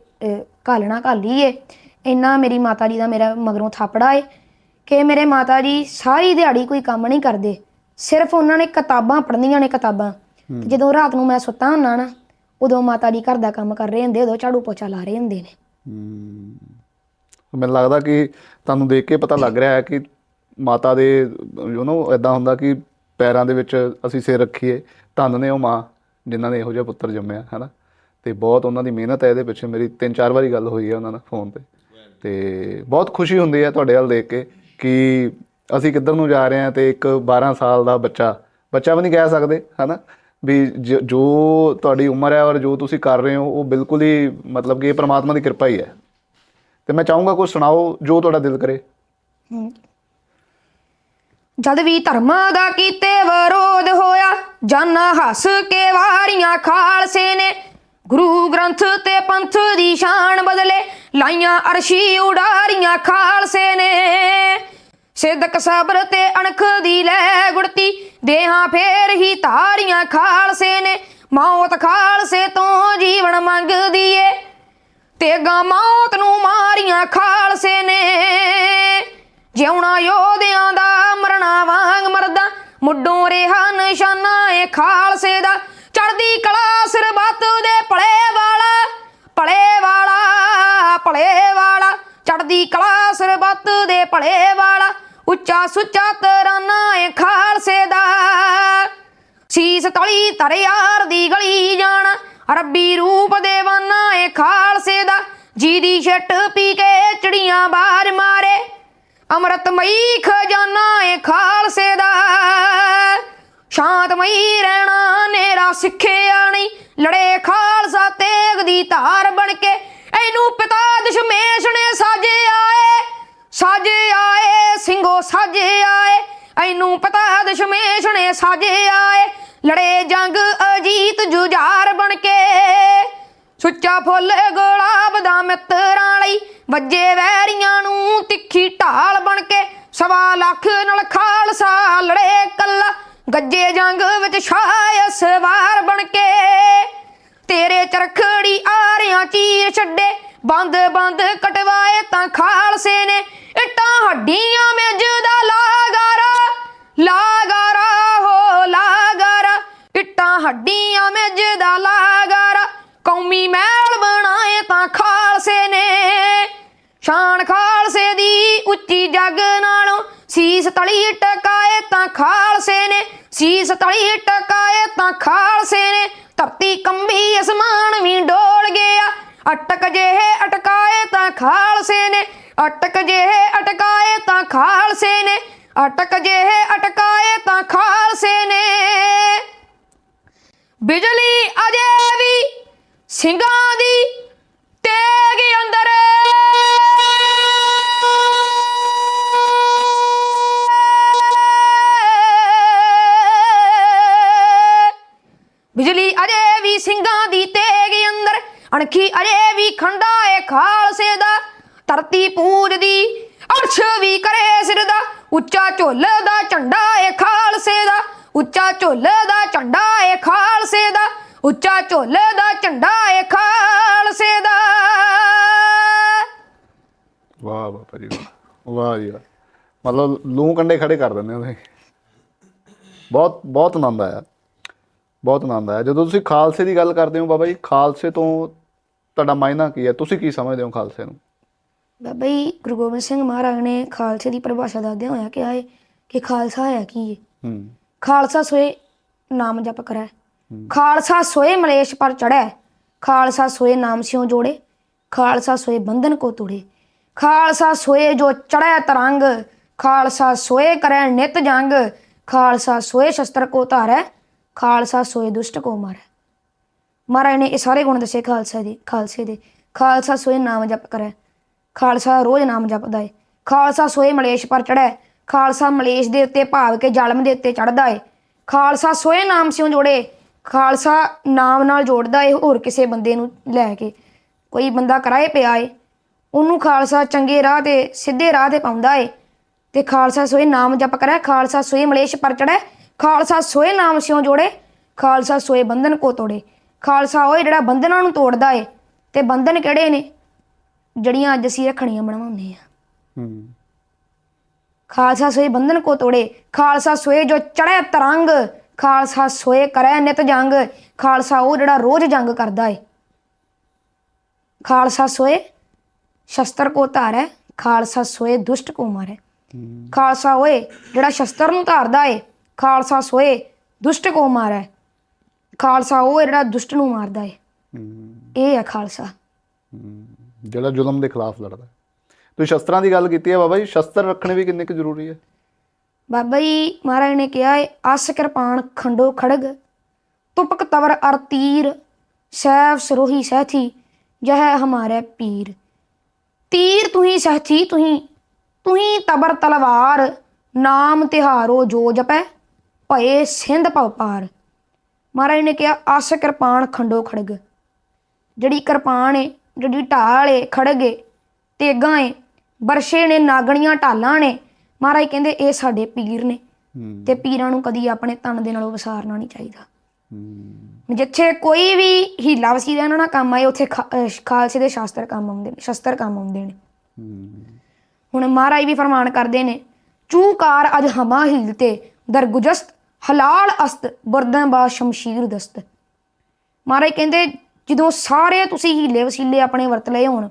ਘਾਲਣਾ ਘਾਲੀ ਏ। ਇੰਨਾ ਮੇਰੀ ਮਾਤਾ ਜੀ ਦਾ ਮੇਰਾ ਮਗਰੋਂ ਥਾਪੜਾ ਏ ਕਿ ਮੇਰੇ ਮਾਤਾ ਜੀ ਸਾਰੀ ਦਿਹਾੜੀ ਕੋਈ ਕੰਮ ਨਹੀਂ ਕਰਦੇ। ਸਿਰਫ ਉਹਨਾਂ ਨੇ ਕਿਤਾਬਾਂ ਪੜ੍ਹਨੀਆਂ ਨੇ ਕਿਤਾਬਾਂ। ਤੇ ਜਦੋਂ ਰਾਤ ਨੂੰ ਮੈਂ ਸੁੱਤਾ ਹੁੰਨਾ ਨਾ ਉਦੋਂ ਮਾਤਾ ਜੀ ਘਰ ਦਾ ਕੰਮ ਕਰ ਰਹੇ ਹੁੰਦੇ ਉਦੋਂ ਝਾੜੂ ਪੋਚਾ ਲਾ ਰਹੇ ਹੁੰਦੇ ਨੇ। ਮੈਨੂੰ ਲੱਗਦਾ ਕਿ ਤੁਹਾਨੂੰ ਦੇਖ ਕੇ ਪਤਾ ਲੱਗ ਰਿਹਾ ਹੈ ਕਿ ਮਾਤਾ ਦੇ ਯੂ نو ਇਦਾਂ ਹੁੰਦਾ ਕਿ ਪੈਰਾਂ ਦੇ ਵਿੱਚ ਅਸੀਂ ਸਿਰ ਰੱਖੀਏ। ਧੰਨ ਨੇ ਉਹ ਮਾਂ, ਜਿਨ੍ਹਾਂ ਨੇ ਇਹੋ ਜਿਹਾ ਪੁੱਤਰ ਜੰਮਿਆ, ਹਨਾ? ਤੇ ਬਹੁਤ ਉਹਨਾਂ ਦੀ ਮਿਹਨਤ ਹੈ, ਇਹਦੇ ਪਿੱਛੇ ਮੇਰੀ ਤਿੰਨ ਚਾਰ ਵਾਰੀ ਗੱਲ ਹੋਈ ਹੈ ਉਹਨਾਂ ਨਾਲ ਫੋਨ ਤੇ। ਤੇ ਬਹੁਤ ਖੁਸ਼ੀ ਹੁੰਦੀ ਹੈ ਤੁਹਾਡੇ ਵੱਲ ਦੇਖ ਕੇ ਕਿ ਅਸੀਂ ਕਿੱਧਰ ਨੂੰ ਜਾ ਰਹੇ ਹਾਂ ਤੇ ਇੱਕ 12 ਸਾਲ ਦਾ ਬੱਚਾ ਬੱਚਾ ਵੀ ਨਹੀਂ ਕਹਿ ਸਕਦੇ, ਹਨਾ? ਵੀ ਜ- ਜੋ ਤੁਹਾਡੀ ਉਮਰ ਹੈ ਔਰ ਜੋ ਤੁਸੀਂ ਕਰ ਰਹੇ ਹੋ, ਉਹ ਬਿਲਕੁਲ ਹੀ ਮਤਲਬ ਕਿ ਇਹ ਪ੍ਰਮਾਤਮਾ ਦੀ ਕਿਰਪਾ ਹੀ ਹੈ। ਤੇ ਮੈਂ ਚਾਹੂੰਗਾ ਕੁਝ ਸੁਣਾਓ ਜੋ ਤੁਹਾਡਾ ਦਿਲ ਕਰੇ। ਜਦ ਵੀ ਧਰਮਾਂ ਦਾ ਕੀਤੇ ਵਿਰੋਧ ਹੋਇਆ, ਜਾਨਾ ਹੱਸ ਕੇ ਵਾਰੀਆਂ ਖਾਲਸੇ ਨੇ। ਗੁਰੂ ਗ੍ਰੰਥ ਤੇ ਪੰਥ ਦੀ ਸ਼ਾਨ ਬਦਲੇ ਲਾਈਆਂ ਅਰਸ਼ੀ ਉਡਾਰੀਆਂ ਖਾਲਸੇ ਨੇ। ਸਿੱਧਕ ਸਬਰ ਤੇ ਅਣਖ ਦੀ ਲੈ ਗੁੜਤੀ, ਦੇਹਾਂ ਫੇਰ ਹੀ ਤਾਰੀਆਂ ਖਾਲਸੇ ਨੇ। ਮੌਤ ਖਾਲਸੇ ਤੋਂ ਜੀਵਨ ਮੰਗਦੀ ਏ ਤੇਗਾ ਮੌਤ ਨੂੰ ਮਾਰੀਆਂ ਖਾਲਸੇ ਨੇ। ਜਿਉਣਾ ਯੋਧਿਆਂ ਦਾ ਖਾਲਸੇ ਦਾ ਚੜਦੀ ਕਲਾ ਸਰਬੱਤ ਦੇ ਭਲੇ ਵਾਲਾ ਭਲੇ ਵਾਲਾ ਭਲੇ ਵਾਲਾ। ਚੜਦੀ ਕਲਾ ਸਰਬੱਤ ਦੇ ਭਲੇ ਵਾਲਾ, ਉੱਚਾ ਸੁੱਚਾ ਤਰਾਨਾ ਏ ਖਾਲਸੇ ਦਾ। ਸੀਸ ਤਲੀ ਧਰ ਯਾਰ ਦੀ ਗਲੀ ਜਾਣਾ, ਰੱਬੀ ਰੂਪ ਦੇਵਾਨਾ ਏ ਖਾਲਸੇ ਦਾ। ਜੀ ਦੀ ਛੱਟ ਪੀ ਕੇ ਚੜੀਆਂ ਬਾਹਰ ਮਾਰੇ, ਅੰਮ੍ਰਿਤਮਈ ਖਜ਼ਾਨਾ ਏ ਖਾਲਸੇ ਦਾ। ਸ਼ਾਂਤਮਈ ਰਹਿਣਾ ਨੇਰਾ ਸਿੱਖਿਆ ਨਹੀਂ। ਲੜੇ ਖਾਲਸਾ ਤੇਗ ਦੀ ਧਾਰ ਬਣ ਕੇ ਇਹਨੂੰ ਪਿਤਾ ਦਸ਼ਮੇਸ਼ ਨੇ ਸਾਜਿਆ ਏ ਸਾਜਿਆ ਏ ਸਿੰਘੋ ਸਾਜਿਆ ਏ ਇਹਨੂੰ ਪਤਾ ਦਸ਼ਮੇਸ਼ ਨੇ ਸਾਜਿਆ ਏ ਲੜੇ ਜੰਗ ਅਜੀਤ ਜੁਝਾਰ ਬਣ ਕੇ। ਸੁੱਚਾ ਫੁੱਲ ਗੁਲਾਬ ਦਾ ਮਿੱਤਰਾਂ ਲਈ ਵੱਜੇ ਵੈਰੀਆਂ ਨੂੰ ਤਿੱਖੀ ਢਾਲ ਬਣ ਕੇ ਸਵਾ ਲੱਖ ਨਾਲ ਖਾਲਸਾ ਲੜੇ ਕੱਲਾ। ਗੱਜੇ ਜੰਗ ਵਿੱਚ ਛਾਇਆ ਸਵਾਰ ਬਣ ਕੇ। ਤੇਰੇ ਚਰਖੜੀ ਆਰਿਆਂ ਚੀਰ ਛੱਡੇ, ਬੰਦ ਬੰਦ ਕਟਵਾਏ ਤਾਂ ਖਾਲਸੇ ਨੇ। ਇੱਟਾਂ ਹੱਡੀਆਂ ਮੇਜ ਦਾ ਲਾਗਾਰਾ ਲਾਗਾਰਾ ਹੋ ਲਾਗਾਰਾ। ਇੱਟਾਂ ਹੱਡੀਆਂ ਮੇਜ ਦਾ ਲਾਗਾਰਾ, ਕੌਮੀ ਮਹਿਲ ਬਣਾਏ ਤਾਂ ਖਾਲਸੇ ਨੇ। ਸ਼ਾਨ ਖਾਲਸੇ ਦੀ ਉੱਚੀ ਜੱਗ ਨਾਲੋਂ ਸੀਸ ਤਲੀ ਟਕਾਏ ਤਾਂ ਖਾਲਸੇ ਨੇ, ਸੀਸ ਤਲੀ ਟਕਾਏ ਤਾਂ ਖਾਲਸੇ ਨੇ। ਧਰਤੀ ਕੰਬੀ ਅਸਮਾਨ ਵੀ ਡੋਲ ਗਿਆ, ਅਟਕ ਜਿਹੇ ਅਟਕਾਏ ਤਾਂ ਖਾਲਸੇ ਨੇ। ਅਟਕ ਜਿਹੇ ਅਟਕਾਏ ਤਾਂ ਖਾਲਸੇ ਨੇ, ਅਟਕ ਜਿਹੇ ਅਟਕਾਏ ਤਾਂ ਖਾਲਸੇ ਨੇ। ਬਿਜਲੀ ਅਜੇ ਵੀ ਸਿੰਘਾਂ ਅਣਖੀ ਅਜੇ ਵੀ ਖੰਡਾ ਏ ਖਾਲਸੇ ਦਾ, ਧਰਤੀ ਪੂਜਦੀ ਅਰਸ਼ ਵੀ ਕਰੇ ਸਿਰ ਦਾ, ਉੱਚਾ ਝੁੱਲ ਦਾ ਝੰਡਾ ਏ ਖਾਲਸੇ ਦਾ, ਉੱਚਾ ਝੁੱਲ ਦਾ ਝੰਡਾ ਏ ਖਾਲਸੇ ਦਾ, ਉੱਚਾ ਝੁੱਲ ਦਾ ਝੰਡਾ ਏ ਖਾਲਸੇ ਦਾ। ਵਾਹ ਬਾਬਾ ਜੀ ਵਾਹ ਵਾਹ ਜੀ ਵਾਹ। ਮਤਲਬ ਲੂੰ ਕੰਡੇ ਖੜੇ ਕਰ ਦਿੰਦੇ ਉਹਦੇ ਬਹੁਤ ਬਹੁਤ ਆਨੰਦ ਆਇਆ। ਬਹੁਤ ਆਨੰਦ ਆਇਆ। ਜਦੋਂ ਤੁਸੀਂ ਖਾਲਸੇ ਦੀ ਗੱਲ ਕਰਦੇ ਹੋ ਬਾਬਾ ਜੀ, ਖਾਲਸੇ ਤੋਂ ਤੁਹਾਡਾ ਮਾਇਨਾ ਕੀ ਹੈ? ਤੁਸੀਂ ਕੀ ਸਮਝਦੇ ਹੋ ਖਾਲਸੇ ਨੂੰ? ਬਾਬਾ ਜੀ ਗੁਰੂ ਗੋਬਿੰਦ ਸਿੰਘ ਮਹਾਰਾਜ ਨੇ ਖਾਲਸੇ ਦੀ ਪਰਿਭਾਸ਼ਾ ਦੱਸਦਿਆਂ ਹੋਇਆ ਕਿਹਾ ਹੈ ਕਿ ਖਾਲਸਾ ਹੈ ਕੀ ਹੈ ਹੂੰ। ਖਾਲਸਾ ਸੋਏ ਨਾਮ ਜਪ ਕਰੈ। ਖਾਲਸਾ ਸੋਏ ਮਲੇਸ਼ ਪਰ ਚੜੈ ਖਾਲਸਾ ਸੋਏ ਨਾਮ ਸਿਉ ਜੋੜੇ। ਖਾਲਸਾ ਸੋਏ ਬੰਧਨ ਕੋ ਤੋੜੇ। ਖਾਲਸਾ ਸੋਏ ਜੋ ਚੜੈ ਤਰੰਗ। ਖਾਲਸਾ ਸੋਏ ਕਰੈ ਨਿਤ ਜੰਗ। ਖਾਲਸਾ ਸੋਏ ਸ਼ਸਤਰ ਕੋ ਧਾਰੈ। ਖਾਲਸਾ ਸੋਏ ਦੁਸ਼ਟ ਕੋ ਮਾਰੈ। ਮਹਾਰਾਜ ਨੇ ਇਹ ਸਾਰੇ ਗੁਣ ਦੱਸੇ ਖਾਲਸਾ ਦੇ, ਖਾਲਸੇ ਦੇ। ਖਾਲਸਾ ਸੋਏ ਨਾਮ ਜਪ ਕਰੈ। ਖਾਲਸਾ ਰੋਜ਼ ਨਾਮ ਜਪਦਾ ਏ। ਖਾਲਸਾ ਸੋਏ ਮਲੇਸ਼ ਪਰ ਚੜੈ ਖਾਲਸਾ ਮਲੇਸ਼ ਦੇ ਉੱਤੇ ਭਾਵ ਕੇ ਜਲਮ ਦੇ ਉੱਤੇ ਚੜਦਾ ਏ। ਖਾਲਸਾ ਸੋਏ ਨਾਮ ਸਿਉ ਜੋੜੇ। ਖਾਲਸਾ ਨਾਮ ਨਾਲ ਜੋੜਦਾ ਏ ਹੋਰ ਕਿਸੇ ਬੰਦੇ ਨੂੰ ਲੈ ਕੇ। ਕੋਈ ਬੰਦਾ ਕਰਾਏ ਪਿਆ ਏ। ਉਹਨੂੰ ਖਾਲਸਾ ਚੰਗੇ ਰਾਹ ਤੇ, ਸਿੱਧੇ ਰਾਹ ਤੇ ਪਾਉਂਦਾ ਏ। ਤੇ ਖਾਲਸਾ ਸੋਏ ਨਾਮ ਜਪ ਕਰੈ। ਖਾਲਸਾ ਸੋਏ ਮਲੇਸ਼ ਪਰ ਚੜੈ ਖਾਲਸਾ ਸੋਏ ਨਾਮ ਸਿਉ ਜੋੜੇ। ਖਾਲਸਾ ਸੋਏ ਬੰਧਨ ਕੋ ਤੋੜੇ। ਖਾਲਸਾ ਉਹ ਜਿਹੜਾ ਬੰਧਨਾਂ ਨੂੰ ਤੋੜਦਾ ਏ ਤੇ ਬੰਧਨ ਕਿਹੜੇ ਨੇ? ਜੜੀਆਂ ਅੱਜ ਅਸੀਂ ਰੱਖਣੀਆਂ ਬਣਾਉਂਦੇ ਆ ਹੂੰ। ਖਾਲਸਾ ਸੋਏ ਬੰਧਨ ਕੋ ਤੋੜੇ ਖਾਲਸਾ ਸੋਏ ਜੋ ਚੜ੍ਹੈ ਤਰੰਗ ਖਾਲਸਾ ਸੋਏ ਕਰੈ ਨਿਤ ਜੰਗ ਖਾਲਸਾ ਉਹ ਜਿਹੜਾ ਰੋਜ਼ ਜੰਗ ਕਰਦਾ ਏ। ਖਾਲਸਾ ਸੋਏ ਸ਼ਸਤਰ ਕੋ ਧਾਰੈ ਖਾਲਸਾ ਸੋਏ ਦੁਸ਼ਟ ਕੋ ਮਾਰੈ। ਖਾਲਸਾ ਓਏ ਜਿਹੜਾ ਸ਼ਸਤਰ ਨੂੰ ਧਾਰਦਾ ਏ ਖਾਲਸਾ ਸੋਏ ਦੁਸ਼ਟ ਕੋ ਮਾਰੈ। ਖਾਲਸਾ ਉਹ ਜਿਹੜਾ ਦੁਸ਼ਟ ਨੂੰ ਮਾਰਦਾ ਏ। ਹੂੰ ਇਹ ਹੈ ਖਾਲਸਾ। ਜਿਹੜਾ ਜ਼ੁਲਮ ਦੇ ਖਿਲਾਫ ਲੜਦਾ ਹੈ। ਤੁਸੀਂ ਸ਼ਸਤਰਾਂ ਦੀ ਗੱਲ ਕੀਤੀ ਹੈ ਬਾਬਾ ਜੀ ਸ਼ਸਤਰ ਰੱਖਣੇ ਵੀ ਕਿੰਨੇ ਕੁ ਜ਼ਰੂਰੀ ਹੈ? ਬਾਬਾ ਜੀ ਮਹਾਰਾਜ ਨੇ ਕਿਹਾ ਏ ਅਸ ਕਿਰਪਾਨ ਖੰਡੋ ਖੜਗ ਤੁਪਕ ਤਵਰ ਅਰ ਤੀਰ ਸੈਫ ਸਰੋਹੀ ਸਹਿਥੀ ਜਹ ਹਮਾਰੇ ਪੀਰ। ਤੀਰ ਤੁਹੀ ਸਹਿਥੀ ਤੁਹੀ ਤੁਹੀ ਤਬਰ ਤਲਵਾਰ ਨਾਮ ਤਿਹਾਰੋ ਜੋ ਜਪੈ ਭਏ ਸਿੰਧ ਭਵ ਪਾਰ। ਮਹਾਰਾਜ ਨੇ ਕਿਹਾ ਅਸ ਕਿਰਪਾਨ ਖੰਡੋ ਖੜਗ ਜਿਹੜੀ ਕਿਰਪਾਨ ਏ ਜਿਹੜੀ ਢਾਲ ਏ ਖੜਗ ਏ ਤੇਗਾਂ ਏ ਬਰਸ਼ੇ ਨੇ ਨਾਗਣੀਆਂ ਢਾਲਾਂ ਨੇ ਮਹਾਰਾਜ ਕਹਿੰਦੇ ਇਹ ਸਾਡੇ ਪੀਰ ਨੇ। ਤੇ ਪੀਰਾਂ ਨੂੰ ਕਦੀ ਆਪਣੇ ਤਨ ਦੇ ਨਾਲੋਂ ਵਿਸਾਰਨਾ ਨਹੀਂ ਚਾਹੀਦਾ। ਜਿੱਥੇ ਕੋਈ ਵੀ ਹੀਲਾ ਵਸੀਲਾ ਇਹਨਾਂ ਨਾਲ ਕੰਮ ਆਏ ਉੱਥੇ ਖਾਲਸੇ ਦੇ ਸ਼ਾਸਤਰ ਕੰਮ ਆਉਂਦੇ ਨੇ ਸ਼ਸਤਰ ਕੰਮ ਆਉਂਦੇ ਨੇ। ਹੁਣ ਮਹਾਰਾਜ ਵੀ ਫਰਮਾਨ ਕਰਦੇ ਨੇ ਚੂਕਾਰ ਅਜ ਹਮਾ ਹੀਲ ਤੇ ਦਰਗੁਜਸਤ ਹਲਾਲ ਅਸਤ ਬਰਦਾਂ ਬਾ ਸ਼ਮਸ਼ੀਰ ਦਸਤ। ਮਹਾਰਾਜ ਕਹਿੰਦੇ, ਜਦੋਂ ਸਾਰੇ ਤੁਸੀਂ ਹੀਲੇ ਵਸੀਲੇ ਆਪਣੇ ਵਰਤ ਲਏ ਹੋਣ,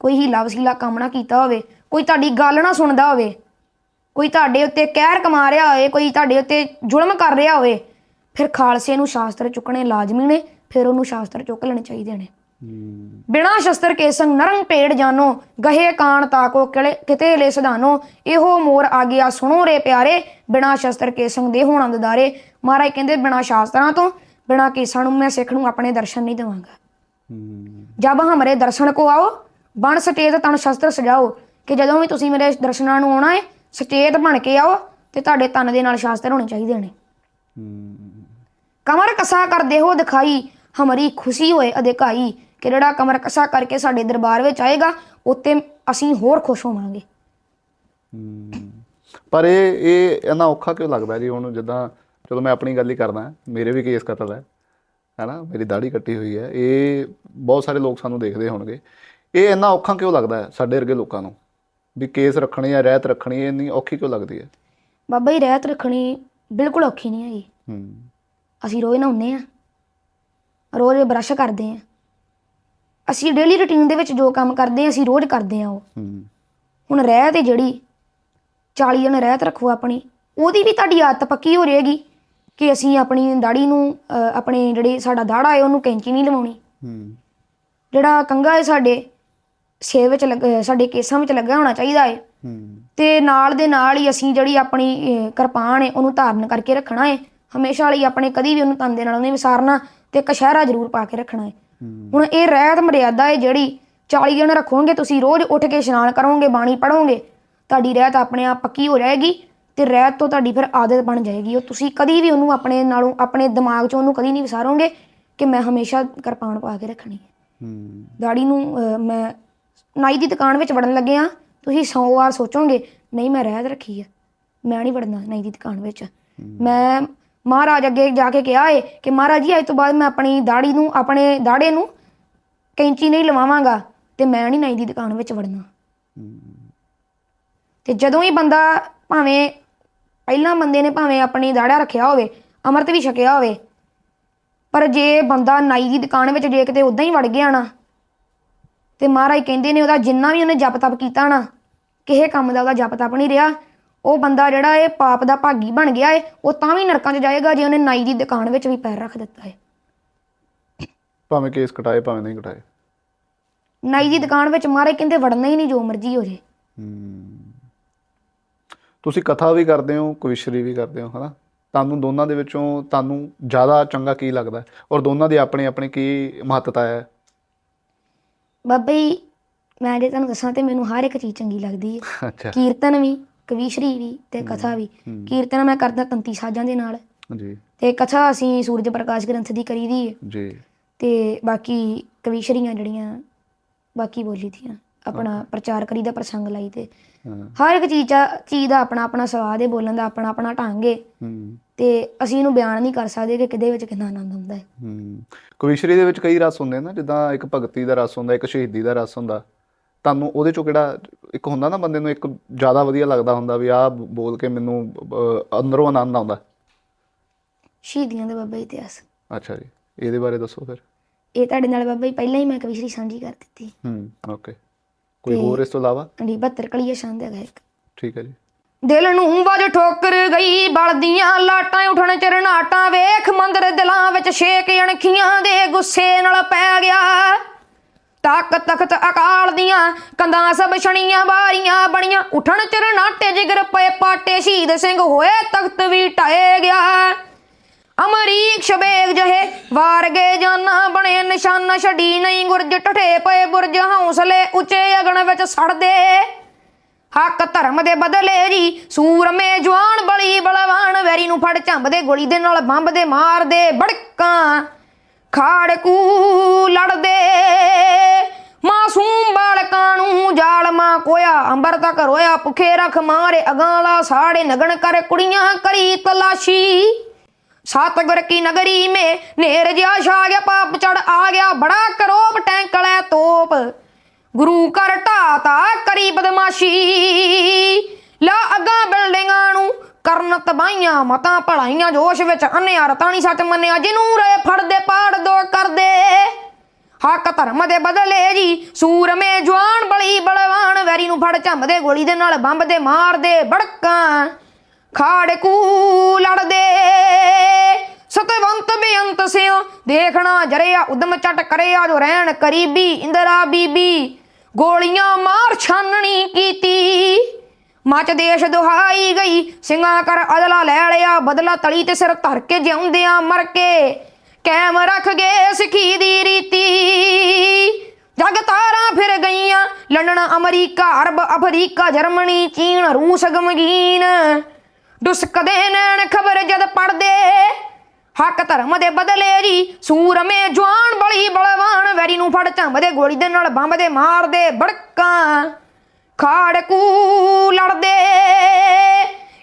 ਕੋਈ ਹੀਲਾ ਵਸੀਲਾ ਕੰਮ ਨਾ ਕੀਤਾ ਹੋਵੇ, ਕੋਈ ਤੁਹਾਡੀ ਗੱਲ ਨਾ ਸੁਣਦਾ ਹੋਵੇ, ਕੋਈ ਤੁਹਾਡੇ ਉੱਤੇ ਕਹਿਰ ਕਮਾ ਰਿਹਾ ਹੋਵੇ, ਕੋਈ ਤੁਹਾਡੇ ਉੱਤੇ ਜ਼ੁਲਮ ਕਰ ਰਿਹਾ ਹੋਵੇ, ਫਿਰ ਖਾਲਸੇ ਨੂੰ ਸ਼ਾਸਤਰ ਚੁੱਕਣੇ ਲਾਜ਼ਮੀ ਨੇ, ਫਿਰ ਉਹਨੂੰ ਸ਼ਾਸਤਰ ਚੁੱਕ ਲੈਣੇ ਚਾਹੀਦੇ ਨੇ। ਬਿਨਾ ਸ਼ਸਤਰ ਕੇ ਸੰਗ ਨਰੰਗ ਪੇੜ ਜਾਨੋ ਗਹੇ ਕਾਣ ਤਾਕੋ ਕਿਤੇ ਲੈ ਸਦਾਨੋ ਇਹੋ ਮੋਰ ਆ ਗਿਆ ਸੁਣੋ ਰੇ ਪਿਆਰੇ ਬਿਨਾ ਸ਼ਸਤਰ ਕੇ ਸੰਗ ਦੇ ਹੋਣਾ ਦਦਾਰੇ ਮਹਾਰਾਜ ਕਹਿੰਦੇ ਬਿਨਾ ਸ਼ਾਸਤਰਾਂ ਤੋਂ ਬਿਨਾ ਕੇਸਾਂ ਨੂੰ ਮੈਂ ਸਿੱਖ ਨੂੰ ਆਪਣੇ ਦਰਸ਼ਨ ਨਹੀਂ ਦੇਵਾਂਗਾ। ਜਬ ਹਮਰੇ ਦਰਸ਼ਨ ਕੋ ਆਓ ਬਣ ਸਟੇਤ ਤਨ ਸ਼ਸਤਰ ਸਜਾਓ। ਕਿ ਜਦੋਂ ਵੀ ਤੁਸੀਂ ਮੇਰੇ ਦਰਸ਼ਨਾਂ ਨੂੰ ਆਉਣਾ ਹੈ ਸਟੇਤ ਬਣ ਕੇ ਆਓ ਤੇ ਤੁਹਾਡੇ ਤਨ ਦੇ ਨਾਲ ਸ਼ਾਸਤਰ ਹੋਣੇ ਚਾਹੀਦੇ ਨੇ। ਕਮਰ ਕਸਾ ਕਰ ਦੇਹੋ ਦਿਖਾਈ ਹਮਾਰੀ ਖੁਸ਼ੀ ਹੋਏ ਅਧਿਕਾਈ। ਕਿ ਜਿਹੜਾ ਕਮਰ ਕਸਾ ਕਰਕੇ ਸਾਡੇ ਦਰਬਾਰ ਵਿੱਚ ਆਏਗਾ ਉੱਤੇ ਅਸੀਂ ਹੋਰ ਖੁਸ਼ ਹੋਵਾਂਗੇ। ਪਰ ਇਹ ਇਹ ਇੰਨਾ ਔਖਾ ਕਿਉਂ ਲੱਗਦਾ ਜੀ? ਹੁਣ ਜਿੱਦਾਂ ਚਲੋ ਮੈਂ ਆਪਣੀ ਗੱਲ ਹੀ ਕਰਦਾ ਮੇਰੇ ਵੀ ਕੇਸ ਕਤਲ ਹੈ ਹੈਨਾ? ਮੇਰੀ ਦਾੜੀ ਕੱਟੀ ਹੋਈ ਹੈ। ਇਹ ਬਹੁਤ ਸਾਰੇ ਲੋਕ ਸਾਨੂੰ ਦੇਖਦੇ ਹੋਣਗੇ। ਇਹ ਇੰਨਾ ਔਖਾ ਕਿਉਂ ਲੱਗਦਾ ਹੈ ਸਾਡੇ ਵਰਗੇ ਲੋਕਾਂ ਨੂੰ? ਵੀ ਕੇਸ ਰੱਖਣੀ ਹੈ ਰਹਿਤ ਰੱਖਣੀ ਹੈ ਇੰਨੀ ਔਖੀ ਕਿਉਂ ਲੱਗਦੀ ਹੈ? ਬਾਬਾ ਜੀ ਰਹਿਤ ਰੱਖਣੀ ਬਿਲਕੁਲ ਔਖੀ ਨਹੀਂ ਹੈਗੀ ਹੂੰ। ਅਸੀਂ ਰੋਜ਼ ਨਹਾਉਂਦੇ ਆ ਰੋਜ਼ ਬਰਸ਼ ਕਰਦੇ ਆ ਅਸੀਂ ਡੇਲੀ ਰੁਟੀਨ ਦੇ ਵਿੱਚ ਜੋ ਕੰਮ ਕਰਦੇ ਆ ਅਸੀਂ ਰੋਜ਼ ਕਰਦੇ ਆ ਉਹ। ਹੂੰ। ਹੁਣ ਰਹਿਤ ਹੈ ਜਿਹੜੀ 40 ਦਿਨ ਰਹਿਤ ਰੱਖੋ ਆਪਣੀ ਉਹਦੀ ਵੀ ਤੁਹਾਡੀ ਆਦਤ ਪੱਕੀ ਹੋ ਰਹੇਗੀ ਕਿ ਅਸੀਂ ਆਪਣੀ ਦਾੜੀ ਨੂੰ ਅਹ, ਆਪਣੇ ਜਿਹੜੇ ਸਾਡਾ ਦਾੜਾ ਹੈ ਉਹਨੂੰ ਕੈਂਚੀ ਨਹੀਂ ਲਵਾਉਣੀ। ਹੂੰ। ਜਿਹੜਾ ਕੰਗਾ ਹੈ ਸਾਡੇ ਸਿਰ ਵਿੱਚ ਲੱਗ ਅਹ ਸਾਡੇ ਕੇਸਾਂ ਵਿੱਚ ਲੱਗਾ ਹੋਣਾ ਚਾਹੀਦਾ ਹੈ। ਹੂੰ। ਤੇ ਨਾਲ ਦੇ ਨਾਲ ਹੀ ਅਸੀਂ ਜਿਹੜੀ ਆਪਣੀ ਅਹ, ਕਿਰਪਾਨ ਹੈ ਉਹਨੂੰ ਧਾਰਨ ਕਰਕੇ ਰੱਖਣਾ ਹੈ। ਹਮੇਸ਼ਾ ਲਈ ਆਪਣੇ ਕਦੀ ਵੀ ਉਹਨੂੰ ਤਨ ਦੇ ਨਾਲ ਉਹਨੇ ਵਿਸਾਰਨਾ ਤੇ ਕਸ਼ਹਿਰਾ ਜ਼ਰੂਰ ਪਾ ਕੇ ਰੱਖਣਾ ਹੈ। ਹੁਣ ਇਹ ਰਹਿਤ ਮਰਿਆਦਾ ਹੈ ਜਿਹੜੀ 40 ਦਿਨ ਰੱਖੋਗੇ ਤੁਸੀਂ ਰੋਜ਼ ਉੱਠ ਕੇ ਇਸ਼ਨਾਨ ਕਰੋਗੇ ਬਾਣੀ ਪੜੋਗੇ ਤੁਹਾਡੀ ਰਹਿਤ ਆਪਣੇ ਆਪ ਪੱਕੀ ਹੋ ਜਾਏਗੀ ਤੇ ਰਹਿਤ ਤੋਂ ਤੁਹਾਡੀ ਫਿਰ ਆਦਤ ਬਣ ਜਾਏਗੀ। ਉਹ ਤੁਸੀਂ ਕਦੀ ਵੀ ਉਹਨੂੰ ਆਪਣੇ ਨਾਲੋਂ ਆਪਣੇ ਦਿਮਾਗ 'ਚੋਂ ਉਹਨੂੰ ਕਦੀ ਨਹੀਂ ਵਿਸਾਰੋਗੇ ਕਿ ਮੈਂ ਹਮੇਸ਼ਾ ਕਿਰਪਾਨ ਪਾ ਕੇ ਰੱਖਣੀ ਹੈ। ਹੂੰ। ਦਾੜੀ ਨੂੰ ਮੈਂ ਨਾਈ ਦੀ ਦੁਕਾਨ ਵਿੱਚ ਵੜਨ ਲੱਗੇ ਆ ਤੁਸੀਂ 100 ਵਾਰ ਸੋਚੋਗੇ ਨਹੀਂ ਮੈਂ ਰਹਿਤ ਰੱਖੀ ਆ ਮੈਂ ਨਹੀਂ ਵੜਨਾ ਨਾਈ ਦੀ ਦੁਕਾਨ ਵਿੱਚ। ਮੈਂ ਮਹਾਰਾਜ ਅੱਗੇ ਜਾ ਕੇ ਕਿਹਾ ਏ ਕਿ ਮਹਾਰਾਜ ਜੀ, ਅੱਜ ਤੋਂ ਬਾਅਦ ਮੈਂ ਆਪਣੀ ਦਾੜੀ ਨੂੰ, ਆਪਣੇ ਦਾੜੇ ਨੂੰ ਕੈਂਚੀ ਨਹੀਂ ਲਵਾਵਾਂਗਾ ਤੇ ਮੈਂ ਨਹੀਂ ਨਾਈ ਦੀ ਦੁਕਾਨ ਵਿੱਚ ਵੜਨਾ। ਤੇ ਜਦੋਂ ਹੀ ਬੰਦਾ ਭਾਵੇਂ ਪਹਿਲਾਂ ਬੰਦੇ ਨੇ ਭਾਵੇਂ ਆਪਣੀ ਦਾੜਾ ਰੱਖਿਆ ਹੋਵੇ, ਅੰਮ੍ਰਿਤ ਵੀ ਛਕਿਆ ਹੋਵੇ, ਪਰ ਜੇ ਬੰਦਾ ਨਾਈ ਦੀ ਦੁਕਾਨ ਵਿੱਚ ਜੇ ਕਿਤੇ ਉਦਾਂ ਹੀ ਵੜ ਗਿਆ ਨਾ, ਤੇ ਮਹਾਰਾਜ ਕਹਿੰਦੇ ਨੇ ਉਹਦਾ ਜਿੰਨਾ ਵੀ ਉਹਨੇ ਜਪ ਤਪ ਕੀਤਾ ਨਾ, ਕਿਸੇ ਕੰਮ ਦਾ ਉਹਦਾ ਜਪ ਤਪ ਨਹੀਂ ਰਿਹਾ। ਉਹ ਬੰਦਾ ਜਿਹੜਾ ਇਹ ਪਾਪ ਦਾ ਭਾਗੀ ਬਣ ਗਿਆ ਏ ਉਹ ਤਾਂ ਵੀ ਨਰਕਾਂ 'ਚ ਜਾਏਗਾ ਜੇ ਉਹਨੇ ਨਾਈ ਦੀ ਦੁਕਾਨ ਵਿੱਚ ਵੀ ਪੈਰ ਰੱਖ ਦਿੱਤਾ ਏ। ਭਾਵੇਂ ਕੇਸ ਕਟਾਏ ਭਾਵੇਂ ਨਹੀਂ ਕਟਾਏ। ਨਾਈ ਦੀ ਦੁਕਾਨ ਵਿੱਚ ਮਹਾਰਾਜ ਕਹਿੰਦੇ ਵੜਨਾ ਹੀ ਨਹੀਂ ਜੋ ਮਰਜ਼ੀ ਹੋ ਜੇ। ਹੂੰ। ਤੁਸੀਂ ਕਥਾ ਵੀ ਕਰਦੇ ਹੋ ਕਵਿਸ਼ਰੀ ਵੀ ਕਰਦੇ ਹੋ ਹਨਾ? ਤੁਹਾਨੂੰ ਦੋਨਾਂ ਦੇ ਵਿੱਚੋਂ ਤੁਹਾਨੂੰ ਜ਼ਿਆਦਾ ਚੰਗਾ ਕੀ ਲੱਗਦਾ? ਹੈ? ਔਰ ਦੋਨਾਂ ਦੀ ਆਪਣੀ ਆਪਣੀ ਕੀ ਮਹੱਤਤਾ ਹੈ? ਬਾਬਾ ਜੀ ਮੈਂ ਜੇ ਤੁਹਾਨੂੰ ਦੱਸਾਂ ਤੇ ਮੈਨੂੰ ਹਰ ਇੱਕ ਚੀਜ਼ ਚੰਗੀ ਲੱਗਦੀ ਅੱਛਾ। ਕੀਰਤਨ ਵੀ। ਕਵੀਸ਼ਰੀ ਵੀ ਤੇ ਕਥਾ ਵੀ। ਕੀਰਤਨ ਮੈਂ ਕਰਦਾ ਤੰਤੀ ਸਾਜ਼ਾਂ ਦੇ ਨਾਲ। ਜੀ। ਤੇ ਕਥਾ ਅਸੀਂ ਸੂਰਜ ਪ੍ਰਕਾਸ਼ ਗ੍ਰੰਥ ਦੀ ਕਰੀਦੀ ਏ। ਜੀ। ਤੇ ਬਾਕੀ ਕਵੀਸ਼ਰੀਆਂ ਜਿਹੜੀਆਂ ਬਾਕੀ ਬੋਲੀ ਦੀਆਂ ਆਪਣਾ ਪ੍ਰਚਾਰ ਕਰੀਦਾ ਪ੍ਰਸੰਗ ਲਈ ਤੇ। ਹਾਂ। ਹਰ ਇੱਕ ਚੀਜ਼ ਦਾ ਚੀਜ਼ ਦਾ ਆਪਣਾ ਆਪਣਾ ਸਵਾਦ ਹੈ ਬੋਲਣ ਦਾ ਆਪਣਾ ਆਪਣਾ ਢੰਗ ਹੈ ਹੂੰ। ਤੇ ਅਸੀਂ ਇਹਨੂੰ ਬਿਆਨ ਨਹੀਂ ਕਰ ਸਕਦੇ ਕਿ ਕਿਹਦੇ ਵਿੱਚ ਕਿੰਨਾ ਆਨੰਦ ਹੁੰਦਾ ਹੈ ਹੂੰ। ਕਵਿਸ਼ਰੀ ਦੇ ਵਿੱਚ ਕਈ ਰਸ ਹੁੰਦੇ ਨਾ ਜਿੱਦਾਂ ਇੱਕ ਭਗਤੀ ਦਾ ਰਸ ਹੁੰਦਾ ਇੱਕ ਸ਼ਹੀਦੀ ਦਾ ਰਸ ਹੁੰਦਾ। ਤੁਹਾਨੂੰ ਉਹਦੇ ਚੋਂ ਕਿਹੜਾ ਇੱਕ ਹੁੰਦਾ ਨਾ ਬੰਦੇ ਨੂੰ ਇੱਕ ਜ਼ਿਆਦਾ ਵਧੀਆ ਲੱਗਦਾ ਹੁੰਦਾ ਵੀ ਆਹ ਬੋਲ ਕੇ ਮੈਨੂੰ ਅਹ, ਅੰਦਰੋਂ ਆਨੰਦ ਆਉਂਦਾ। ਸ਼ਹੀਦੀਆਂ ਦੇ ਬਾਬਾ ਇਤਿਹਾਸ। ਅੱਛਾ ਜੀ ਇਹਦੇ ਬਾਰੇ ਦੱਸੋ ਫਿਰ। ਇਹ ਤੁਹਾਡੇ ਨਾਲ ਬਾਬਾ ਜੀ ਪਹਿਲਾਂ ਹੀ ਮੈਂ ਕਵੀਸ਼ਰੀ ਸਾਂਝੀ ਕਰ ਦਿੱਤੀ। ਹੂੰ ਓਕੇ। ਕੋਈ ਹੋਰ ਇਸ ਤੋਂ ਇਲਾਵਾ? ਅੜੀ 72 ਕਲੀਆ ਛੰਦ ਹੈਗਾ ਇੱਕ ਠੀਕ ਹੈ ਜੀ। ਦਿਲ ਨੂੰ ਵਜ ਠੋਕਰ ਗਈ ਬਲਦੀਆਂ ਲਾਟਾਂ ਉਠਣ ਚਰਨਾਟਾਂ ਵੇਖ ਮੰਦਰ ਦਿਲਾਂ ਵਿੱਚ ਛੇਕ ਅਣਖੀਆਂ ਦੇ ਗੁੱਸੇ ਨਾਲ ਪੈ ਗਿਆ। ਤੱਕ ਤਖਤ ਅਕਾਲ ਦੀਆਂ ਕੰਧਾਂ ਸਭ ਛਣੀਆਂ ਬਾਰੀਆਂ ਬਣੀਆਂ। ਉਠਣ ਚਰਨਾਟੇ ਜਿਗਰ ਪਏ ਪਾਟੇ ਸ਼ਹੀਦ ਸਿੰਘ ਹੋਏ ਤਖਤ ਵੀ ਢਾਏ ਗਿਆ। ਅਮਰੀਕ ਸ਼ਬੇਗ ਜਹੇ ਵਾਰ ਜਾਨਾ ਬਣੇ ਨਿਸ਼ਾਨਾ ਛੱਡੀ ਨਹੀਂ ਗੁਰਜ ਟਠੇ ਪਏ ਬੁਰਜ ਹੌਸਲੇ ਉੱਚੇ ਅਗਣ ਵਿੱਚ ਸੜਦੇ। ਹੱਕ ਧਰਮ ਦੇ ਬਦਲੇ ਜੀ ਸੂਰਮੇ ਜਵਾਨ ਬਲੀ ਬਲਵਾਨ ਵੈਰੀ ਨੂੰ ਫੜ ਝੰਬਦੇ ਗੋਲੀ ਦੇ ਨਾਲ ਬੰਬ ਦੇ ਮਾਰਦੇ ਬੜਕਾਂ। ਖਾੜਕੂ ਲੜਦੇ। ਮਾਸੂਮ ਬਾਲਕਾਂ ਨੂੰ ਜਾਲਮਾ ਕੋਇਆ ਅੰਬਰ ਤੱਕ ਰੋਇਆ, ਭੁਖੇ ਰਖ ਮਾਰੇ ਅਗਾਲਾ ਸਾੜੇ ਨਗਣ ਕਰ ਕੁੜੀਆਂ ਕਰੀ ਤਲਾਸ਼ੀ। ਸਤਗੁਰ ਕੀ ਨਗਰੀ ਮੇ ਨੇਰ ਜਿਆ ਛਾ ਗਿਆ, ਪਾਪ ਚੜ ਆ ਗਿਆ, ਬੜਾ ਕਰੋਪ ਟੈਂਕ ਲੈ ਤੋਪ। ਗੁਰੂ ਘਰ ਢਾਤਾ ਕਰੀ ਬਦਮਾਸ਼ੀ। ਲਾ ਅੱਗਾ ਬਿਲਡਿੰਗਾਂ ਨੂੰ ਕਰਨ ਤਬਾਈਆਂ ਮਤਾਂ ਭਲਾਈਆਂ, ਜੋਸ਼ ਵਿੱਚ ਅੰਨਿਆ, ਰਤਾਣੀ ਸੱਚ ਮੰਨਿਆ, ਜਿਹਨੂੰ ਰੇ ਫੜਦੇ, ਪਾੜ ਦੋ, ਕਰਦੇ। ਹੱਕ ਧਰਮ ਦੇ ਬਦਲੇ ਜੀ, ਸੂਰਮੇ ਜਵਾਨ ਬਲੀ ਬਲਵਾਨ, ਵੈਰੀ ਨੂੰ ਫੜ ਝੰਬਦੇ, ਗੋਲੀ ਦੇ ਨਾਲ ਬੰਬ ਦੇ ਮਾਰਦੇ, ਬੜਕਾਂ। ਖਾੜਕੂ ਲੜਦੇ ਸਤਵੰਤ ਬੇਅੰਤ ਸਿਓ ਦੇਖਣਾ ਜਰਿਆ, ਉਦਮ ਚਟ ਕਰਿਆ, ਜੋ ਰਹਿਣ ਕਰੀਬੀ, ਇੰਦਰਾ ਬੀਬੀ। ਗੋਲੀਆਂ ਮਾਰ ਛਾਨਣੀ ਕੀਤੀ। ਮੱਚ ਦੇਸ਼ ਦੁਹਾਈ ਗਈ। ਸਿੰਘਾਂ ਕਰ ਅਦਲਾ ਲੈ ਲਿਆ, ਬਦਲਾ ਤਲੀ ਤੇ ਸਿਰ ਧਰ ਕੇ ਜਿਉਂਦਿਆਂ ਮਰ ਕੇ। ਕੈਮ ਰੱਖ ਗਏ ਸਿੱਖੀ ਦੀ ਰੀਤੀ। ਜਗ ਤਾਰਾਂ ਫਿਰ ਗਈਆਂ, ਲੰਡਨ, ਅਮਰੀਕਾ, ਅਰਬ, ਅਫਰੀਕਾ, ਜਰਮਨੀ, ਚੀਨ, ਰੂਸ, ਗਮਗੀਨ। ਡੁਸਕਦੇ ਨੈਣ ਖਬਰ ਜਦ ਪੜਦੇ ਹੱਕ ਧਰਮ ਦੇ ਬਦਲੇ ਜੀ। ਸੂਰਮੇ ਜਵਾਨ ਬਲੀ ਬਲਵਾਨ, ਵੈਰੀ ਨੂੰ ਫੜ ਝੰਬਦੇ ਗੋਲੀ ਦੇ ਨਾਲ ਬੰਬ ਦੇ ਮਾਰਦੇ ਬੜਕਾਂ। ਖਾੜਕੂ ਲੜਦੇ।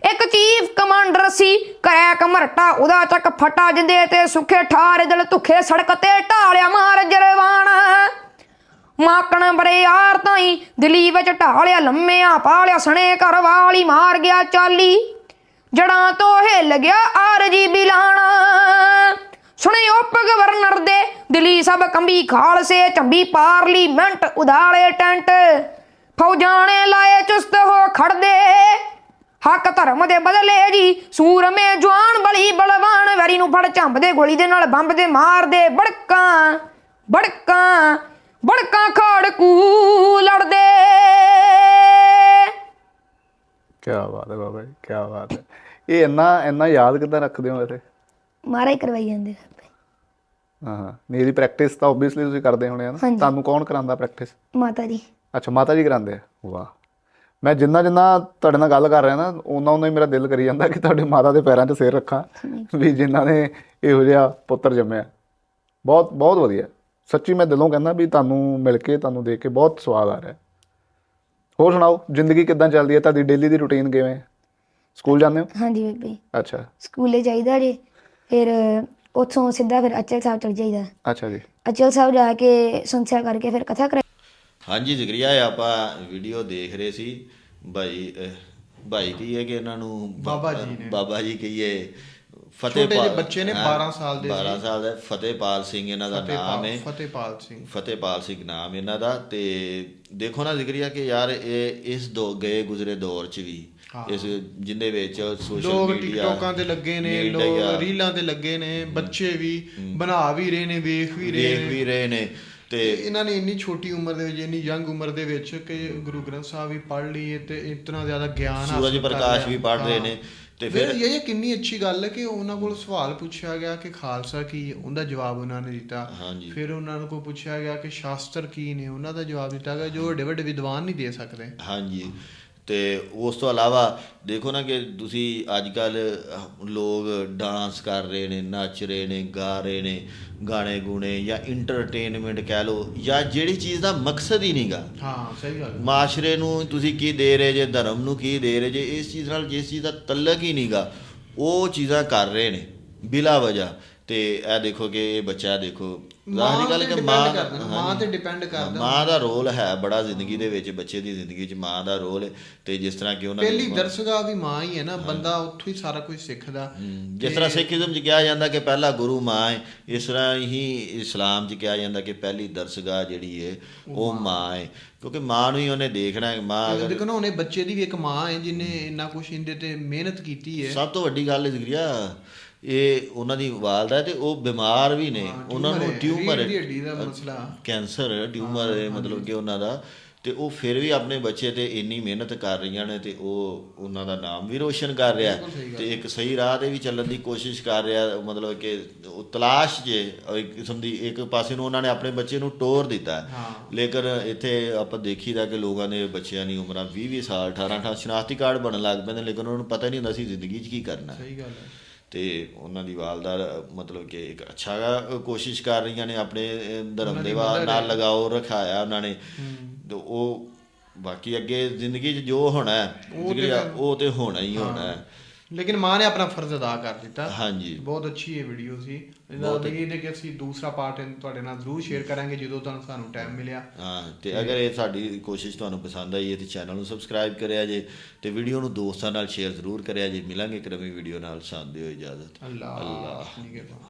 ਇੱਕ ਚੀਫ ਕਮਾਂਡਰ ਸੀ, ਕਰੈਕ ਮਰਟਾ, ਉਹਦਾ ਚੱਕ ਫਟਾ ਜਿੰਦੇ ਤੇ ਸੁੱਖੇ ਠਾਰ ਦਿਲ ਧੁਖੇ ਸੜਕ ਤੇ ਢਾਲਿਆ ਮਾਰ ਜਰਵਾਣਾ ਮਾਕਣ ਬਰੇ ਯਾਰ ਤਾਈ, ਦਿੱਲੀ ਵਿੱਚ ਢਾਲਿਆ, ਲੰਮਿਆਂ ਪਾਲਿਆ, ਸਣੇ ਘਰ ਵਾਲੀ ਮਾਰ ਗਿਆ ਚਾਲੀ। ਜੜਾਂ ਤੋਂ ਹਿੱਲ ਗਿਆ ਆਰਜੀ ਬਿਲਾਣਾ ਸੁਣੇ ਉਪ ਗਵਰਨਰ ਦੇ, ਦਿੱਲੀ ਸਭ ਕੰਬੀ ਖਾਲਸੇ ਚੰਬੀ ਪਾਰਲੀਮੈਂਟ ਉਦਾਲੇ ਟੈਂਟ। ਫੌਜਾਂ ਨੇ ਲਾਏ ਚੁਸਤ ਹੋ ਖੜਦੇ। ਹੱਕ ਧਰਮ ਦੇ ਬਦਲੇ ਜੀ ਸੂਰਮੇ ਜਵਾਨ ਬਲੀ ਬਲਵਾਨ ਵੈਰੀ ਨੂੰ ਫੜ ਝੰਬਦੇ ਗੋਲੀ ਦੇ ਨਾਲ ਬੰਬ ਦੇ ਮਾਰਦੇ ਬੜਕਾਂ ਬੜਕਾਂ ਬੜਕਾਂ ਖਾੜਕੂ ਲੜਦੇ। ਕੀ ਬਾਤ ਹੈ ਬਾਬਾ ਜੀ ਕੀ ਬਾਤ ਹੈ। ਇਹ ਇੰਨਾ ਇੰਨਾ ਯਾਦ ਕਿੱਦਾਂ ਰੱਖਦੇ ਹੋ ਵੈਸੇ ਮਾਰਾ ਹੀ ਕਰਵਾਈ ਜਾਂਦੇ। ਹਾਂ ਹਾਂ। ਮੇਰੀ ਪ੍ਰੈਕਟਿਸ ਤਾਂ ਆਬਵੀਅਸਲੀ ਤੁਸੀਂ ਕਰਦੇ ਹੋਣੇ ਆ ਨਾ। ਹਾਂਜੀ। ਤੁਹਾਨੂੰ ਕੌਣ ਕਰਾਉਂਦਾ ਪ੍ਰੈਕਟਿਸ ਮਾਤਾ ਜੀ। ਅੱਛਾ ਮਾਤਾ ਜੀ ਕਰਾਉਂਦੇ ਆ? ਵਾਹ। ਮੈਂ ਜਿੰਨਾ ਜਿੰਨਾ ਤੁਹਾਡੇ ਨਾਲ ਗੱਲ ਕਰ ਰਿਹਾ ਨਾ ਉਹਨਾਂ ਉਹਨਾਂ ਹੀ ਮੇਰਾ ਦਿਲ ਕਰੀ ਜਾਂਦਾ ਕਿ ਤੁਹਾਡੇ ਮਾਤਾ ਦੇ ਪੈਰਾਂ 'ਚ ਸਿਰ ਰੱਖਾਂ ਵੀ ਜਿਨ੍ਹਾਂ ਨੇ ਇਹੋ ਜਿਹਾ ਪੁੱਤਰ ਜੰਮਿਆ। ਬਹੁਤ ਬਹੁਤ ਵਧੀਆ। ਸੱਚੀ ਮੈਂ ਦਿਲੋਂ ਕਹਿੰਦਾ ਵੀ ਤੁਹਾਨੂੰ ਮਿਲ ਕੇ ਤੁਹਾਨੂੰ ਦੇਖ ਕੇ ਬਹੁਤ ਸਵਾਦ ਆ ਰਿਹਾ ਹੋਰ ਸੁਣਾਓ ਜ਼ਿੰਦਗੀ ਕਿੱਦਾਂ ਚੱਲਦੀ ਹੈ? ਤੁਹਾਡੀ ਡੇਲੀ ਦੀ ਰੁਟੀਨ ਕਿਵੇਂ? ਹੈ ਸਕੂਲ ਜਾਂਦੇ ਹੋ? ਹਾਂਜੀ ਬੇਬੇ। ਅੱਛਾ। ਸਕੂਲੇ ਜਾਈਦਾ ਜੇ ਫਿਰ ਉੱਥੋਂ ਸਿੱਧਾ ਫਿਰ ਅਚਲ ਸਾਹਿਬ ਚਲ ਜਾਈਦਾ। ਅੱਛਾ ਜੀ। ਅਚਲ ਸਾਹਿਬ ਜਾ ਕੇ ਸੰਥਿਆ ਕਰਕੇ ਫਿਰ ਕਥਾ ਕਰ ਹਾਂਜੀ ਜ਼ਿਕਰੀਆ ਆਪਾਂ ਵੀਡੀਓ ਦੇਖ ਰਹੇ ਸੀ। ਭਾਈ ਭਾਈ ਕੀ ਹੈ ਕਿ ਇਹਨਾਂ ਨੂੰ ਬਾਬਾ ਜੀ ਨੇ। ਬਾਬਾ ਜੀ ਕਹੀਏ ਛੋਟੇ ਜਿਹੇ ਫਤਿਹਪਾਲ ਬੱਚੇ ਨੇ, ਹਾਂ, 12 ਸਾਲ ਦੇ 12 ਸਾਲ ਦੇ। ਫਤਿਹਪਾਲ ਸਿੰਘ ਇਹਨਾਂ ਦਾ ਨਾਮ ਫਤਿਹਪਾਲ ਹੈ। ਫਤਿਹਪਾਲ ਸਿੰਘ। ਫਤਿਹਪਾਲ ਸਿੰਘ ਨਾਮ ਇਹਨਾਂ ਦਾ। ਤੇ ਦੇਖੋ ਨਾ ਜ਼ਿਕਰੀਆ ਕਿ ਯਾਰ ਇਹ ਇਸ ਦੋ ਗਏ ਗੁਜ਼ਰੇ ਦੌਰ ਚ ਵੀ। ਇਸ ਜਿੰਦੇ ਵਿੱਚ ਸੋਸ਼ਲ ਲੋਕ ਮੀਡੀਆ ਟਿਕਟੋਕਾਂ ਤੇ ਲੱਗੇ ਨੇ ਲੋਕ ਰੀਲਾਂ ਤੇ ਲੱਗੇ ਨੇ ਬੱਚੇ ਵੀ ਬਣਾ ਵੀ ਰਹੇ ਨੇ ਵੇਖ ਵੀ ਰਹੇ ਵੇਖ ਨੇ। ਵੀ ਰਹੇ ਨੇ। ਤੇ ਇਹਨਾਂ ਨੇ ਇੰਨੀ ਛੋਟੀ ਉਮਰ ਦੇ ਵਿੱਚ ਇੰਨੀ ਯੰਗ ਉਮਰ ਦੇ ਵਿੱਚ ਕਿ ਗੁਰੂ ਗ੍ਰੰਥ ਸਾਹਿਬ ਵੀ ਪੜ੍ਹ ਲਈ ਤੇ ਇਤਨਾ ਜ਼ਿਆਦਾ ਗਿਆਨ ਹਾਸਲ ਸੂਰਜ ਪ੍ਰਕਾਸ਼। ਵੀ ਪੜ੍ਹ ਰਹੇ। ਨੇ ਤੇ ਫਿਰ ਇਹ ਇਹ ਕਿੰਨੀ ਅੱਛੀ ਗੱਲ ਹੈ ਕਿ ਉਹਨਾਂ ਕੋਲ ਸਵਾਲ ਪੁੱਛਿਆ ਗਿਆ ਕਿ ਖਾਲਸਾ ਕੀ ਹੈ ਉਹਦਾ ਜਵਾਬ ਉਹਨਾਂ ਨੇ ਦਿੱਤਾ। ਫਿਰ ਉਹਨਾਂ ਨੂੰ ਕੋ ਪੁੱਛਿਆ ਗਿਆ ਕਿ ਸ਼ਾਸਤਰ ਕੀ ਨੇ ਉਹਨਾਂ ਦਾ ਜਵਾਬ ਦਿੱਤਾ ਗਿਆ ਜੋ ਵੱਡੇ ਵੱਡੇ ਵਿਦਵਾਨ ਨਹੀਂ ਦੇ ਸਕਦੇ ਹਾਂਜੀ ਤੇ ਉਸ ਤੋਂ ਇਲਾਵਾ ਦੇਖੋ ਨਾ ਕਿ ਤੁਸੀਂ ਅੱਜ ਕੱਲ ਲੋਕ ਡਾਂਸ ਕਰ ਰਹੇ ਨੇ ਨੱਚ ਰਹੇ ਨੇ ਗਾ ਰਹੇ ਨੇ ਗਾਣੇ ਗੁਣੇ ਜਾਂ ਇੰਟਰਟੇਨਮੈਂਟ ਕਹਿ ਲਓ ਜਾਂ ਜਿਹੜੀ ਚੀਜ਼ ਦਾ ਮਕਸਦ ਹੀ ਨਹੀਂਗਾ ਹਾਂ ਸਹੀ ਗੱਲ। ਮਾਸ਼ਰੇ ਨੂੰ ਤੁਸੀਂ ਕੀ ਦੇ ਰਹੇ ਜੇ ਧਰਮ ਨੂੰ ਕੀ ਦੇ ਰਹੇ ਜੇ ਇਸ ਚੀਜ਼ ਨਾਲ ਜਿਸ ਚੀਜ਼ ਦਾ ਤਲਕ ਹੀ ਨਹੀਂਗਾ ਉਹ ਚੀਜ਼ਾਂ ਕਰ ਰਹੇ ਨੇ ਬਿਲਾ ਵਜ੍ਹਾ ਤੇ ਇਹ ਦੇਖੋ ਕਿ ਇਹ ਬੱਚਾ ਦੇਖੋ ਜ਼ਾਹਰੀ ਗੱਲ ਕਿ ਮਾਂ ਮਾਂ। ਤੇ ਡਿਪੈਂਡ ਕਰਦਾ। ਮਾਂ ਦਾ ਰੋਲ ਹੈ ਬੜਾ ਜ਼ਿੰਦਗੀ ਦੇ ਵਿੱਚ ਬੱਚੇ ਦੀ ਜ਼ਿੰਦਗੀ 'ਚ ਮਾਂ ਦਾ ਰੋਲ ਹੈ। ਤੇ ਜਿਸ ਤਰ੍ਹਾਂ ਕਿ ਉਹਨਾਂ ਦੀ ਪਹਿਲੀ ਦਰਸਗਾਹ ਵੀ ਮਾਂ ਹੀ ਹੈ ਨਾ ਬੰਦਾ ਉੱਥੋਂ ਹੀ ਸਾਰਾ ਕੁਝ ਸਿੱਖਦਾ। ਜਿਸ ਤਰ੍ਹਾਂ ਸਿੱਖੀਜ਼ਮ 'ਚ ਕਿਹਾ ਜਾਂਦਾ ਕਿ ਪਹਿਲਾ ਗੁਰੂ ਮਾਂ ਹੈ ਇਸ ਤਰ੍ਹਾਂ ਹੀ ਇਸਲਾਮ 'ਚ ਕਿਹਾ ਜਾਂਦਾ ਕਿ ਪਹਿਲੀ ਦਰਸਗਾਹ ਜਿਹੜੀ ਹੈ ਉਹ ਮਾਂ। ਹੈ। ਕਿਉਂਕਿ ਮਾਂ ਨੂੰ ਹੀ ਉਹਨੇ ਦੇਖਣਾ ਹੈ ਮਾਂ ਅਗਰ ਦੇਖੋ ਨਾ ਉਹਨੇ ਬੱਚੇ ਦੀ ਵੀ ਇੱਕ ਮਾਂ ਹੈ ਜਿਨੇ ਇੰਨਾ ਕੁਝ ਇਹਦੇ ਤੇ ਮਿਹਨਤ ਕੀਤੀ ਹੈ। ਸਭ ਤੋਂ ਵੱਡੀ ਗੱਲ ਜ਼ਿਕਰੀਆ ਇਹ ਉਹਨਾਂ ਦੀ ਵਾਲਦਾ ਤੇ ਉਹ ਬਿਮਾਰ ਵੀ ਨੇ। ਉਹਨਾਂ ਨੂੰ ਟਿਊਮਰ ਹੱਡੀ ਦਾ ਮਸਲਾ। ਕੈਂਸਰ ਟਿਊਮਰ ਹੈ ਮਤਲਬ ਕਿ ਉਹਨਾਂ ਦਾ। ਤੇ ਉਹ ਫਿਰ ਵੀ ਆਪਣੇ ਬੱਚੇ ਤੇ ਇੰਨੀ ਮਿਹਨਤ ਕਰ ਰਹੀਆਂ ਨੇ ਤੇ ਉਹ ਉਹਨਾਂ ਦਾ ਨਾਮ ਵੀ ਰੋਸ਼ਨ ਕਰ ਰਿਹਾ। ਤੇ ਇੱਕ ਸਹੀ ਰਾਹ ਤੇ ਵੀ ਚੱਲਣ ਦੀ ਕੋਸ਼ਿਸ਼ ਕਰ ਰਿਹਾ ਮਤਲਬ ਕਿ ਉਹ ਤਲਾਸ਼ ਜੇ ਇੱਕ ਕਿਸਮ ਦੀ ਇੱਕ ਪਾਸੇ ਨੂੰ ਉਹਨਾਂ ਨੇ ਆਪਣੇ ਬੱਚੇ ਨੂੰ ਟੋਰ ਦਿੱਤਾ। ਲੇਕਿਨ ਇੱਥੇ ਆਪਾਂ ਦੇਖੀਦਾ ਕਿ ਲੋਕਾਂ ਦੇ ਬੱਚਿਆਂ ਦੀ ਉਮਰਾਂ 20 20 ਸਾਲ 18 18 ਸ਼ਨਾਖਤੀ ਕਾਰਡ ਬਣਨ ਲੱਗ ਪੈਂਦੇ ਲੇਕਿਨ ਉਹਨਾਂ ਨੂੰ ਪਤਾ ਨਹੀਂ ਹੁੰਦਾ ਸੀ ਜ਼ਿੰਦਗੀ 'ਚ ਕੀ ਕਰਨਾ। ਸਹੀ ਗੱਲ ਹੈ। ਤੇ ਉਹਨਾਂ ਦੀ ਵਾਲਦਾ ਮਤਲਬ ਕਿ ਇੱਕ ਅੱਛਾ ਕੋਸ਼ਿਸ਼ ਕਰ ਰਹੀਆਂ ਨੇ ਆਪਣੇ ਧਰਮ ਦੇ ਨਾਲ ਲਗਾਓ ਰਖਾਇਆ ਉਹਨਾਂ ਨੇ। ਤੇ ਉਹ ਬਾਕੀ ਅੱਗੇ ਜ਼ਿੰਦਗੀ 'ਚ ਜੋ ਹੋਣਾ ਉਹ ਤੇ ਹੋਣਾ। ਹੀ ਹੋਣਾ ਹੈ। ਲੇਕਿਨ ਮਾਂ ਨੇ ਆਪਣਾ ਫਰਜ਼ ਅਦਾ ਕਰ ਦਿੱਤਾ। ਹਾਂਜੀ। ਬਹੁਤ ਅੱਛੀ ਇਹ ਵੀਡੀਓ ਸੀ। ਇਹਦਾ ਉਮੀਦ ਹੈ ਕਿ ਅਸੀਂ ਦੂਸਰਾ ਪਾਰਟ ਤੁਹਾਡੇ ਨਾਲ ਜ਼ਰੂਰ ਸ਼ੇਅਰ ਕਰਾਂਗੇ ਜਦੋਂ ਤੁਹਾਨੂੰ ਸਾਨੂੰ ਟਾਈਮ ਮਿਲਿਆ। ਹਾਂ ਤੇ ਅਗਰ ਇਹ ਸਾਡੀ ਕੋਸ਼ਿਸ਼ ਤੁਹਾਨੂੰ ਪਸੰਦ ਆਈ ਹੈ ਤੇ ਚੈਨਲ ਨੂੰ ਸਬਸਕ੍ਰਾਈਬ ਕਰਿਆ ਜੇ ਤੇ ਵੀਡੀਓ ਨੂੰ ਦੋਸਤਾਂ ਨਾਲ ਸ਼ੇਅਰ ਜ਼ਰੂਰ ਕਰਿਆ ਜੇ ਮਿਲਾਂਗੇ ਇੱਕ ਨਵੀਂ ਵੀਡੀਓ ਨਾਲ ਸਾਥ ਦਿਓ ਇਜਾਜ਼ਤ। ਅੱਲਾਹ ਅੱਲਾਹ।